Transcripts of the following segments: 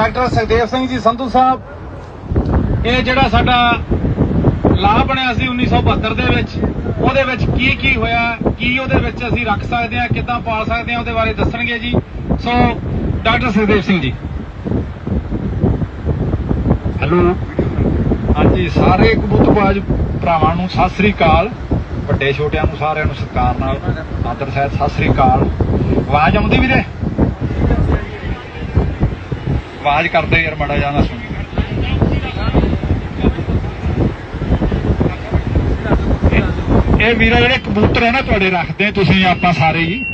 Doctor Sukhdev Singh ji Sandhu ਸਾਹਿਬ ਇਹ ਜਿਹੜਾ ਸਾਡਾ ਲਾਭ ਬਣਿਆ ਸੀ 1972 ਦੇ ਵਿੱਚ ਉਹਦੇ ਵਿੱਚ ਕੀ ਕੀ ਹੋਇਆ ਕੀ ਉਹਦੇ ਵਿੱਚ ਅਸੀਂ ਰੱਖ ਸਕਦੇ ਹਾਂ ਕਿੱਦਾਂ ਪਾਲ ਸਕਦੇ ਹਾਂ ਉਹਦੇ ਬਾਰੇ ਦੱਸਣਗੇ ਜੀ। So doctor Sukhdev Singh ji. Hello. ਹਾਂਜੀ ਸਾਰੇ ਕਬੂਤਰਬਾਜ਼ ਭਰਾਵਾਂ ਨੂੰ ਸਤਿ ਸ੍ਰੀ ਅਕਾਲ। ਵੱਡੇ ਛੋਟਿਆਂ ਨੂੰ ਸਾਰਿਆਂ ਨੂੰ ਸਤਿਕਾਰ ਨਾਲ ਆਦਰ ਸਹਿਤ ਸਤਿ ਸ੍ਰੀ ਅਕਾਲ। ਆਵਾਜ਼ ਆਉਂਦੀ ਵੀਰੇ? ਆਵਾਜ਼ ਕਰਦੇ ਯਾਰ ਮੜਾ ਜਾਣਾ ਸੁਣੀ। ਇਹ- ਇਹ ਵੀਰਾ ਜਿਹੜੇ ਕਬੂਤਰ ਹੈ ਨਾ ਤੁਹਾਡੇ ਰੱਖਦੇ ਤੁਸੀਂ ਆਪਾਂ ਸਾਰੇ ਹੀ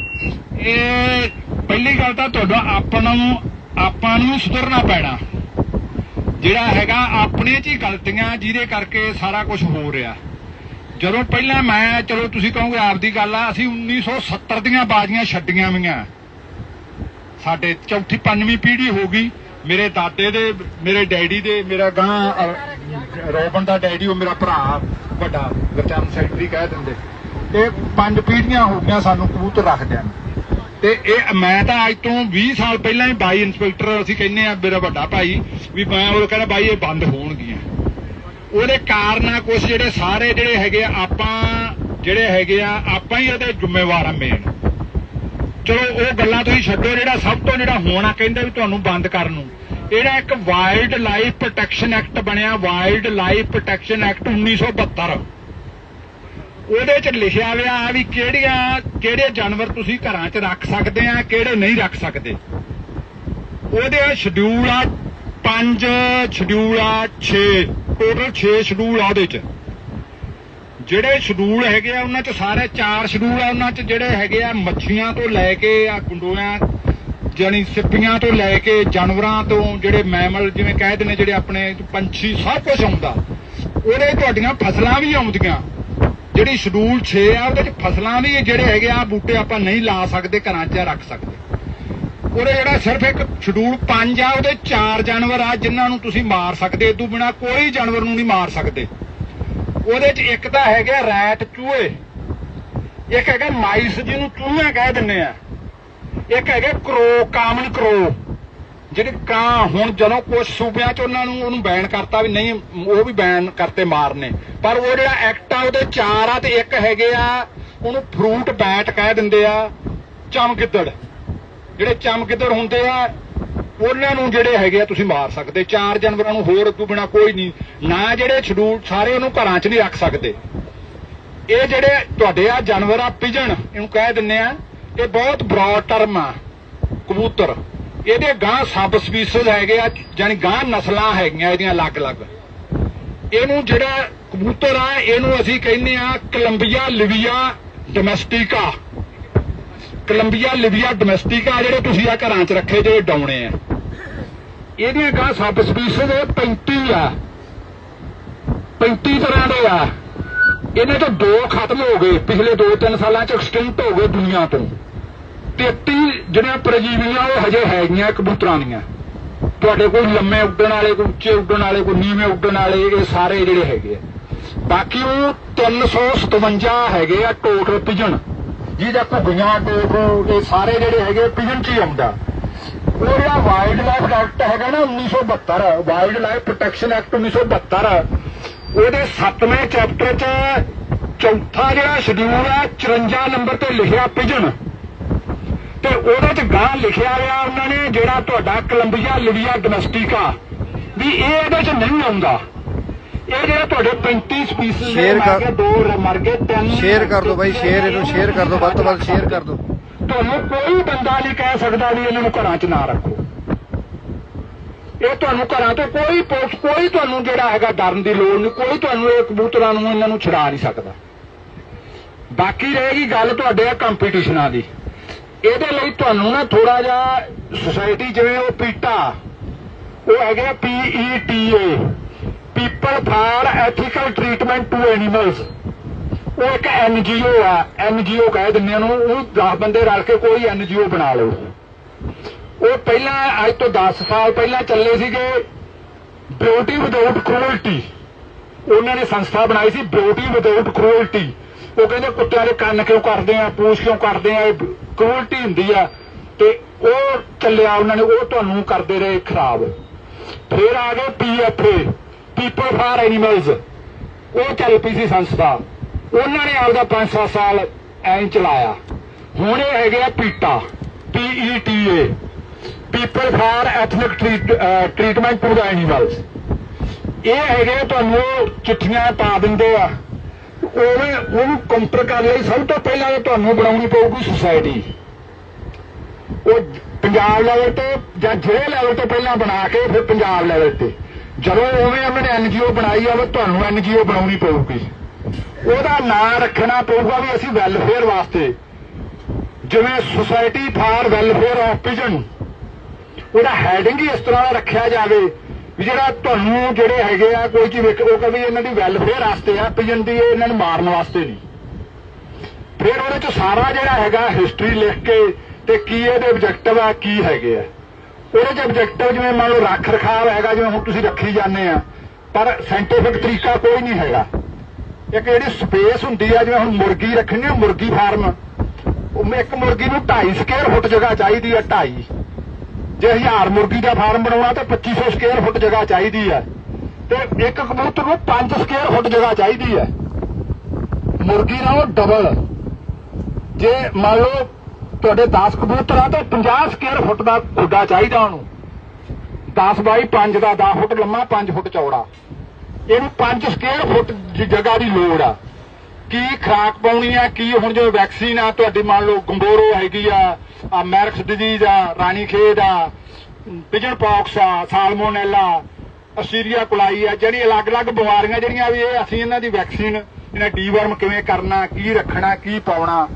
ਇਹ ਪਹਿਲੀ ਗੱਲ ਤਾਂ ਤੁਹਾਡਾ ਆਪਾਂ ਨੂੰ ਆਪਾਂ ਨੂੰ ਸੁਧਰਨਾ ਪੈਣਾ। ਜਿਹੜਾ ਹੈਗਾ ਆਪਣੇ 'ਚ ਹੀ ਗਲਤੀਆਂ, ਜਿਹਦੇ ਕਰਕੇ ਸਾਰਾ ਕੁਝ ਹੋ ਰਿਹਾ। ਜਦੋਂ ਪਹਿਲਾਂ ਮੈਂ, ਚਲੋ ਤੁਸੀਂ ਕਹੋਗੇ ਆਪਦੀ ਗੱਲ ਆ, ਅਸੀਂ 1970 ਦੀਆਂ ਬਾਜ਼ੀਆਂ ਛੱਡੀਆਂ ਵੀਆਂ ਸਾਡੇ ਚੌਥੀ ਪੰਜਵੀਂ ਪੀੜ੍ਹੀ ਹੋ ਗਈ। ਮੇਰੇ ਦਾਦੇ ਦੇ, ਮੇਰੇ ਡੈਡੀ ਦੇ, ਮੇਰਾ ਗਾਂ ਰੋਬਨ ਦਾ ਡੈਡੀ, ਉਹ ਮੇਰਾ ਭਰਾ, ਵੱਡਾ, ਗੁਰਚਰਨ ਸੈਕਟਰੀ ਕਹਿ ਦਿੰਦੇ। ਇਹ ਪੰਜ ਪੀੜ੍ਹੀਆਂ ਹੋ ਗਈਆਂ ਸਾਨੂੰ ਕਬੂਤਰ ਰੱਖਦਿਆਂ ਤੇ ਇਹ, ਮੈਂ ਤਾਂ ਅੱਜ ਤੋਂ 20 ਸਾਲ ਪਹਿਲਾਂ ਹੀ ਬਾਈ ਇੰਸਪੈਕਟਰ ਅਸੀਂ ਕਹਿੰਦੇ ਆ ਮੇਰਾ ਵੱਡਾ ਭਾਈ, ਵੀ ਮੈਂ ਉਹ ਕਹਿੰਦਾ, ਬਾਈ ਇਹ ਬੰਦ ਹੋਣਗੀਆਂ। ਉਹਦੇ ਕਾਰਨ ਆ ਕੁਝ ਜਿਹੜੇ ਸਾਰੇ ਜਿਹੜੇ ਹੈਗੇ ਆ, ਆਪਾਂ, ਜਿਹੜੇ ਹੈਗੇ ਆ, ਆਪਾਂ ਹੀ ਉਹਦੇ ਜ਼ਿੰਮੇਵਾਰ ਆ ਮੇਨ ਚਲੋ, ਉਹ ਗੱਲਾਂ ਤੁਸੀਂ ਛੱਡੋ, ਜਿਹੜਾ ਸਭ ਤੋਂ ਜਿਹੜਾ ਹੋਣਾ ਕਹਿੰਦਾ ਵੀ ਤੁਹਾਨੂੰ ਬੰਦ ਕਰਨ ਨੂੰ। ਇਹਦਾ ਇੱਕ ਵਾਈਲਡ ਲਾਈਫ ਪ੍ਰੋਟੈਕਸ਼ਨ ਐਕਟ ਬਣਿਆ ਵਾਈਲਡ ਲਾਈਫ ਪ੍ਰੋਟੈਕਸ਼ਨ ਐਕਟ 1972 ਉਹਦੇ ਚ ਲਿਖਿਆ ਹੋਇਆ ਆ ਵੀ ਕਿਹੜੀਆਂ, ਕਿਹੜੇ ਜਾਨਵਰ ਤੁਸੀਂ ਘਰਾਂ 'ਚ ਰੱਖ ਸਕਦੇ ਆ, ਕਿਹੜੇ ਨਹੀਂ ਰੱਖ ਸਕਦੇ। ਉਹਦੇ ਸ਼ਡਿਊਲ ਆ 5 ਸ਼ਡਿਊਲ ਆ 6 ਟੋਟਲ 6 ਸ਼ਡਿਊਲ ਆ ਉਹਦੇ 'ਚ। ਜਿਹੜੇ ਸ਼ਡਿਊਲ ਹੈਗੇ ਆ, ਉਹਨਾਂ 'ਚ ਸਾਰੇ ਚਾਰ ਸ਼ਡਿਊਲ ਆ, ਉਹਨਾਂ 'ਚ ਜਿਹੜੇ ਹੈਗੇ ਆ, ਮੱਛੀਆਂ ਤੋਂ ਲੈ ਕੇ ਆ ਗੁੰਡੋਆਂ ਜਾਨੀ ਸਿੱਪੀਆਂ ਤੋਂ ਲੈ ਕੇ ਜਾਨਵਰਾਂ ਤੋਂ ਜਿਹੜੇ ਮੈਮਲ ਜਿਵੇਂ ਕਹਿ ਦਿੰਦੇ ਜਿਹੜੇ ਆਪਣੇ ਪੰਛੀ ਸਭ ਕੁਝ ਆਉਂਦਾ। ਉਹਦੇ ਤੁਹਾਡੀਆਂ ਫਸਲਾਂ ਵੀ ਆਉਂਦੀਆਂ। ਜਿਹੜੀ ਸ਼ਡਿਊਲ 6 ਆ, ਉਹਦੇ 'ਚ ਫਸਲਾਂ ਵੀ ਜਿਹੜੇ ਹੈਗੇ ਆ, ਬੂਟੇ ਆਪਾਂ ਨਹੀਂ ਲਾ ਸਕਦੇ, ਘਰਾਂ 'ਚ ਰੱਖ ਸਕਦੇ। ਉਹਦੇ ਜਿਹੜਾ ਸਿਰਫ ਇੱਕ ਸ਼ਡਿਊਲ 5 ਆ, ਉਹਦੇ ਚਾਰ ਜਾਨਵਰ ਆ, ਜਿਨ੍ਹਾਂ ਨੂੰ ਤੁਸੀਂ ਮਾਰ ਸਕਦੇ ਇਦੋਂ ਬਿਨਾ ਕੋਈ ਜਾਨਵਰ ਨੂੰ ਨਹੀਂ ਮਾਰ ਸਕਦੇ। ਉਹਦੇ 'ਚ ਇੱਕ ਤਾਂ ਹੈਗਾ ਰੈਟ ਚੂਹੇ, ਇੱਕ ਹੈਗਾ ਮਾਈਸ ਜਿਹਨੂੰ ਚੂਹੇ ਕਹਿ ਦਿੰਦੇ ਆ, ਇੱਕ ਹੈਗਾ ਕਰੋ, ਕਾਮਨ ਕਰੋ, ਜਿਹੜੇ ਕਾਂ ਹੁਣ ਜਦੋਂ ਕੁਝ ਸੂਬਿਆਂ 'ਚ ਉਹਨਾਂ ਨੂੰ ਉਹਨੂੰ ਬੈਨ ਕਰਤਾ ਵੀ ਨਹੀਂ, ਉਹ ਵੀ ਬੈਨ ਕਰਤੇ ਮਾਰਨੇ। ਪਰ ਉਹ ਜਿਹੜਾ ਐਕਟ ਆ, ਉਹਦੇ ਚਾਰ ਆ ਤੇ ਇੱਕ ਹੈਗੇ ਆ, ਉਹਨੂੰ ਫਰੂਟ ਬੈਟ ਕਹਿ ਦਿੰਦੇ ਆ, ਚਮਗਿੱਦੜ। ਜਿਹੜੇ ਚਮਗਿੱਦੜ ਹੁੰਦੇ ਆ ਉਹਨਾਂ ਨੂੰ ਜਿਹੜੇ ਹੈਗੇ ਆ ਤੁਸੀਂ ਮਾਰ ਸਕਦੇ, ਚਾਰ ਜਾਨਵਰਾਂ ਨੂੰ ਹੋਰ ਤੋਂ ਬਿਨਾ ਕੋਈ ਨਹੀਂ, ਨਾ ਜਿਹੜੇ ਸ਼ਡਿਊਲ ਸਾਰੇ ਉਹਨੂੰ ਘਰਾਂ 'ਚ ਨਹੀਂ ਰੱਖ ਸਕਦੇ। ਇਹ ਜਿਹੜੇ ਤੁਹਾਡੇ ਆ ਜਾਨਵਰ ਆ, ਪਿਜਣ, ਇਹਨੂੰ ਕਹਿ ਦਿੰਨੇ ਆ, ਇਹ ਬਹੁਤ ਬ੍ਰੌਡ ਟਰਮ ਆ, ਕਬੂਤਰ। ਇਹਦੇ ਗਾਂ ਸਬ ਸਪੀਸੀਜ਼ ਹੈਗੇ ਆ ਜਾਨੀ ਗਾਂ ਨਸਲਾਂ ਹੈਗੀਆਂ ਇਹਦੀਆਂ ਅਲੱਗ-ਅਲੱਗ। ਇਹਨੂੰ ਜਿਹੜਾ ਕਬੂਤਰ ਆ, ਇਹਨੂੰ ਅਸੀਂ ਕਹਿੰਦੇ ਆ ਕੋਲੰਬੀਆ ਲਿਵੀਆ ਡੋਮੈਸਟਿਕਾ ਕੋਲੰਬੀਆ ਲਿਵੀਆ ਡੋਮੈਸਟਿਕਾ ਜਿਹੜੇ ਤੁਸੀਂ ਆ ਘਰਾਂ 'ਚ ਰੱਖੇ ਜਿਹੜੇ ਡਾਉਣੇ ਆ। ਇਹਦੀਆਂ ਗਾਂ ਸਬ ਸਪੀਸੀਜ਼ 35 ਆ। 35 ਤਰ੍ਹਾਂ ਦੇ ਆ। ਇਹਨਾਂ ਤੋਂ ਦੋ ਖਤਮ ਹੋ ਗਏ ਪਿਛਲੇ 2-3 ਸਾਲਾਂ 'ਚ ਐਕਸਟਿੰਕਟ ਹੋ ਗਏ ਦੁਨੀਆ ਤੋਂ। 33 ਜਿਹੜੀਆਂ ਪ੍ਰਜੀਵੀਆਂ ਉਹ ਹਜੇ ਹੈਗੀਆਂ ਕਬੂਤਰਾਂ ਦੀਆਂ। ਤੁਹਾਡੇ ਕੋਲ ਲੰਮੇ ਉੱਡਣ ਵਾਲੇ, ਕੋਈ ਉੱਚੇ ਉੱਡਣ ਵਾਲੇ, ਕੋਈ ਨੀਵੇਂ ਉੱਡਣ ਵਾਲੇ, ਇਹ ਸਾਰੇ ਜਿਹੜੇ ਹੈਗੇ ਆ। ਬਾਕੀ ਉਹ 357 ਹੈਗੇ ਆ ਟੋਟਲ ਪਿਜਣ ਜਿਹਦਾ ਘੁੱਗੀਆਂ ਟੋਟਲ ਇਹ ਸਾਰੇ ਜਿਹੜੇ ਹੈਗੇ ਪਿਜਨ 'ਚ ਹੀ ਆਉਂਦਾ। ਉਹ ਜਿਹੜਾ ਵਾਈਲਡ ਲਾਈਫ ਐਕਟ ਹੈਗਾ ਨਾ 1972 ਵਾਈਲਡ ਲਾਈਫ ਪ੍ਰੋਟੈਕਸ਼ਨ ਐਕਟ 1972 ਉਹਦੇ 7ਵੇਂ ਚੈਪਟਰ 'ਚ ਚੌਥਾ ਜਿਹੜਾ ਸ਼ਡਿਊਲ ਹੈ 54 ਨੰਬਰ ਤੇ ਲਿਖਿਆ ਪਿਜਨ। ਤੇ ਉਹਦੇ 'ਚ ਗਾਂ ਲਿਖਿਆ ਹੋਇਆ ਉਹਨਾਂ ਨੇ ਜਿਹੜਾ ਤੁਹਾਡਾ ਕੋਲੰਬੀਆ ਲਿਵੀਆ ਡੋਮੈਸਟਿਕਾ ਵੀ ਇਹ ਇਹਦੇ 'ਚ ਨਹੀਂ ਆਉਂਦਾ। ਇਹ ਜਿਹੜੇ ਤੁਹਾਡੇ 35 ਸਪੀਸੀਜ਼ ਮਰ ਕਰ- ਗਏ ਦੋ ਰ- ਮਰ ਗਏ ਤਿੰਨ ਸ਼ੇਅਰ ਕਰ ਦਿਓ ਬਾਈ ਸ਼ੇਅਰ ਇਹਨੂੰ ਸ਼ੇਅਰ ਕਰ ਦਿਓ ਵੱਧ ਤੋਂ ਵੱਧ ਸ਼ੇਅਰ ਕਰ ਦਿਓ। ਤੁਹਾਨੂੰ ਕੋਈ ਬੰਦਾ ਨਹੀਂ ਕਹਿ ਸਕਦਾ ਵੀ ਇਹਨਾਂ ਨੂੰ ਘਰਾਂ 'ਚ ਨਾ ਰੱਖੋ। ਇਹ ਤੁਹਾਨੂੰ ਘਰਾਂ ਤੋਂ ਕੋਈ ਪੁਲਿਸ ਕੋਈ ਤੁਹਾਨੂੰ ਜਿਹੜਾ ਹੈਗਾ ਡਰਨ ਦੀ ਲੋੜ ਨਹੀਂ ਕੋਈ ਤੁਹਾਨੂੰ ਇਹ ਕਬੂਤਰਾਂ ਨੂੰ ਇਹਨਾਂ ਨੂੰ ਛੁਡਾ ਨਹੀਂ ਸਕਦਾ। ਬਾਕੀ ਰਹੇਗੀ ਗੱਲ ਤੁਹਾਡੇ ਕੰਪੀਟੀਸ਼ਨਾਂ ਦੀ। ਇਹਦੇ ਲਈ ਤੁਹਾਨੂੰ ਨਾ ਥੋੜਾ ਜਿਹਾ ਸੁਸਾਇਟੀ ਜਿਵੇਂ ਉਹ ਪੀਟਾ ਉਹ ਹੈਗਾ P E T A people for ethical treatment to animals ਉਹ ਇੱਕ ਐਨਜੀਓ ਆ। ਐਨਜੀਓ ਕਹਿ ਦਿੰਦੇ ਉਹਨੂੰ। ਉਹ 10 ਬੰਦੇ ਰਲ ਕੇ ਕੋਈ ਐਨਜੀਓ ਬਣਾ ਲਓ। ਉਹ ਪਹਿਲਾਂ ਅੱਜ ਤੋਂ 10 ਸਾਲ ਪਹਿਲਾਂ ਚੱਲੇ ਸੀਗੇ ਬਿਊਟੀ ਵਿਦਆਊਟ ਕ੍ਰੂਅਲਟੀ ਉਹਨਾਂ ਨੇ ਸੰਸਥਾ ਬਣਾਈ ਸੀ ਬਿਊਟੀ ਵਿਦਆਊਟ ਕ੍ਰੂਅਲਟੀ ਉਹ ਕਹਿੰਦੇ ਕੁੱਤਿਆਂ ਦੇ ਕੰਨ ਕਿਉਂ ਕਰਦੇ ਆ, ਪੂਛ ਕਿਉਂ ਕਰਦੇ ਆ ਕ੍ਰੂਅਲਟੀ ਹੁੰਦੀ ਆ। ਤੇ ਉਹ ਚੱਲਿਆ ਉਹਨਾਂ ਨੇ, ਉਹ ਤੁਹਾਨੂੰ ਕਰਦੇ ਰਹੇ ਖਰਾਬ। ਫਿਰ ਆ ਗਏ ਪੀਐਫਏ ਪੀਪਲ ਫਾਰ ਐਨੀਮਲਸ ਉਹ ਚੱਲ ਪਈ ਸੀ ਸੰਸਥਾ, ਉਹਨਾਂ ਨੇ ਆਪਦਾ 5-7 ਸਾਲ ਐਂ ਚਲਾਇਆ। ਹੁਣ ਇਹ ਹੈਗੇ ਆ PETA P E T A people for ethnic treatment to the animals ਇਹ ਹੈਗੇ ਆ ਤੁਹਾਨੂੰ ਚਿੱਠੀਆਂ ਪਾ ਦਿੰਦੇ ਆ। ਉਹਨੇ ਉਹਨੂੰ ਕੰਪਰ ਕਰਨ ਲਈ ਸਭ ਤੋਂ ਪਹਿਲਾਂ ਤਾਂ ਤੁਹਾਨੂੰ ਬਣਾਉਣੀ ਪਊਗੀ ਸੁਸਾਇਟੀ ਉਹ ਪੰਜਾਬ ਲੈਵਲ ਤੇ ਜਾਂ ਜ਼ਿਲ੍ਹੇ ਲੈਵਲ ਤੇ ਪਹਿਲਾਂ ਬਣਾ ਕੇ ਫਿਰ ਪੰਜਾਬ ਲੈਵਲ ਤੇ। ਜਦੋਂ ਉਵੇਂ ਉਹਨਾਂ ਨੇ ਐਨਜੀਓ ਬਣਾਈ ਆ ਉਹ ਤੁਹਾਨੂੰ ਐਨਜੀਓ ਬਣਾਉਣੀ ਪਊਗੀ। ਉਹਦਾ ਨਾਂ ਰੱਖਣਾ ਪਊਗਾ ਵੀ ਅਸੀਂ ਵੈਲਫੇਅਰ ਵਾਸਤੇ। ਜਿਵੇਂ society for welfare of pigeon ਉਹਦਾ ਹੈਡਿੰਗ ਹੀ ਇਸ ਤਰ੍ਹਾਂ ਦਾ ਰੱਖਿਆ ਜਾਵੇ ਵੀ ਜਿਹੜਾ ਤੁਹਾਨੂੰ ਜਿਹੜੇ ਹੈਗੇ ਆ, ਕੋਈ ਚੀਜ਼ ਵੇਖ, ਉਹ ਕਹਿੰਦੇ ਇਹਨਾਂ ਦੀ ਵੈਲਫੇਅਰ ਵਾਸਤੇ ਆ ਪਿਜਨ ਦੀ ਇਹਨਾਂ ਨੂੰ ਮਾਰਨ ਵਾਸਤੇ ਨਹੀਂ। ਫਿਰ ਉਹਦੇ ਚ ਸਾਰਾ ਜਿਹੜਾ ਹੈਗਾ ਹਿਸਟਰੀ ਲਿਖ ਕੇ ਤੇ ਕੀ ਇਹਦੇ ਆਬਜੈਕਟਿਵ ਆ, ਕੀ ਹੈਗੇ ਆ। ਉਹਦੇ ਚ ਆਬਜੈਕਟਿਵ ਜਿਵੇਂ ਮੰਨ ਲਓ ਰੱਖ ਰਖਾਵ ਹੈਗਾ, ਜਿਵੇਂ ਹੁਣ ਤੁਸੀਂ ਰੱਖੀ ਜਾਂਦੇ ਆ, ਪਰ ਸਾਇੰਟੀਫਿਕ ਤਰੀਕਾ ਕੋਈ ਨਹੀਂ ਹੈਗਾ। ਇੱਕ ਜਿਹੜੀ ਸਪੇਸ ਹੁੰਦੀ ਆ, ਜਿਵੇਂ ਹੁਣ ਮੁਰਗੀ ਰੱਖਣੀ ਮੁਰਗੀ ਫਾਰਮ ਉਹ ਇੱਕ ਮੁਰਗੀ ਨੂੰ 2.5 ਸਕੁਅਰ ਫੁੱਟ ਜਗ੍ਹਾ ਚਾਹੀਦੀ ਆ 2.5 ਜੇ 1000 ਮੁਰਗੀ ਦਾ ਫਾਰਮ ਬਣਾਉਣਾ, ਤਾਂ 2500 ਸਕੁਅਰ ਫੁੱਟ ਜਗ੍ਹਾ ਚਾਹੀਦੀ ਹੈ ਤੇ ਇੱਕ ਕਬੂਤਰ ਨੂੰ 5 ਸਕੁਅਰ ਫੁੱਟ ਜਗ੍ਹਾ ਚਾਹੀਦੀ ਹੈ ਮੁਰਗੀ ਨਾਲੋਂ ਡਬਲ ਜੇ ਮੰਨ ਲਓ ਤੁਹਾਡੇ 10 ਕਬੂਤਰ ਆ ਤਾਂ 50 ਸਕੁਅਰ ਫੁੱਟ ਦਾ ਖੁੱਡਾ ਚਾਹੀਦਾ ਉਹਨੂੰ। 10 ਬਾਈ 5 ਦਾ 10 ਫੁੱਟ ਲੰਮਾ 5 ਫੁੱਟ ਚੌੜਾ। ਇਹਨੂੰ 5 ਸਕੁਅਰ ਫੁੱਟ ਦੀ ਜਗ੍ਹਾ ਦੀ ਲੋੜ ਆ। ਕੀ ਖਰਾਕ ਪਾਉਣੀ ਆ, ਕੀ ਹੁਣ ਜੋ ਵੈਕਸੀਨ ਆ, ਤੁਹਾਡੀ ਮੰਨ ਲਓ ਗੰਬੋਰੋ ਹੈਗੀ ਆ ਆ ਮੈਰਕਸ ਡਿਜ਼ੀਜ਼ ਆ ਰਾਣੀ ਖੇਡ ਆ, ਪਿਜਨ ਪੌਕਸ ਆ, ਸਾਲਮੋਨੈਲਾ, ਅਸੀਰੀਆ ਕੁਲਾਈ ਆ, ਜਿਹੜੀ ਅਲੱਗ-ਅਲੱਗ ਬਿਮਾਰੀਆਂ ਜਿਹੜੀਆਂ ਵੀ ਇਹ, ਅਸੀਂ ਇਹਨਾਂ ਦੀ ਵੈਕਸੀਨ, ਇਹਨਾਂ ਡੀਵਰਮ ਕਿਵੇਂ ਕਰਨਾ, ਕੀ ਰੱਖਣਾ, ਕੀ ਪਾਉਣਾ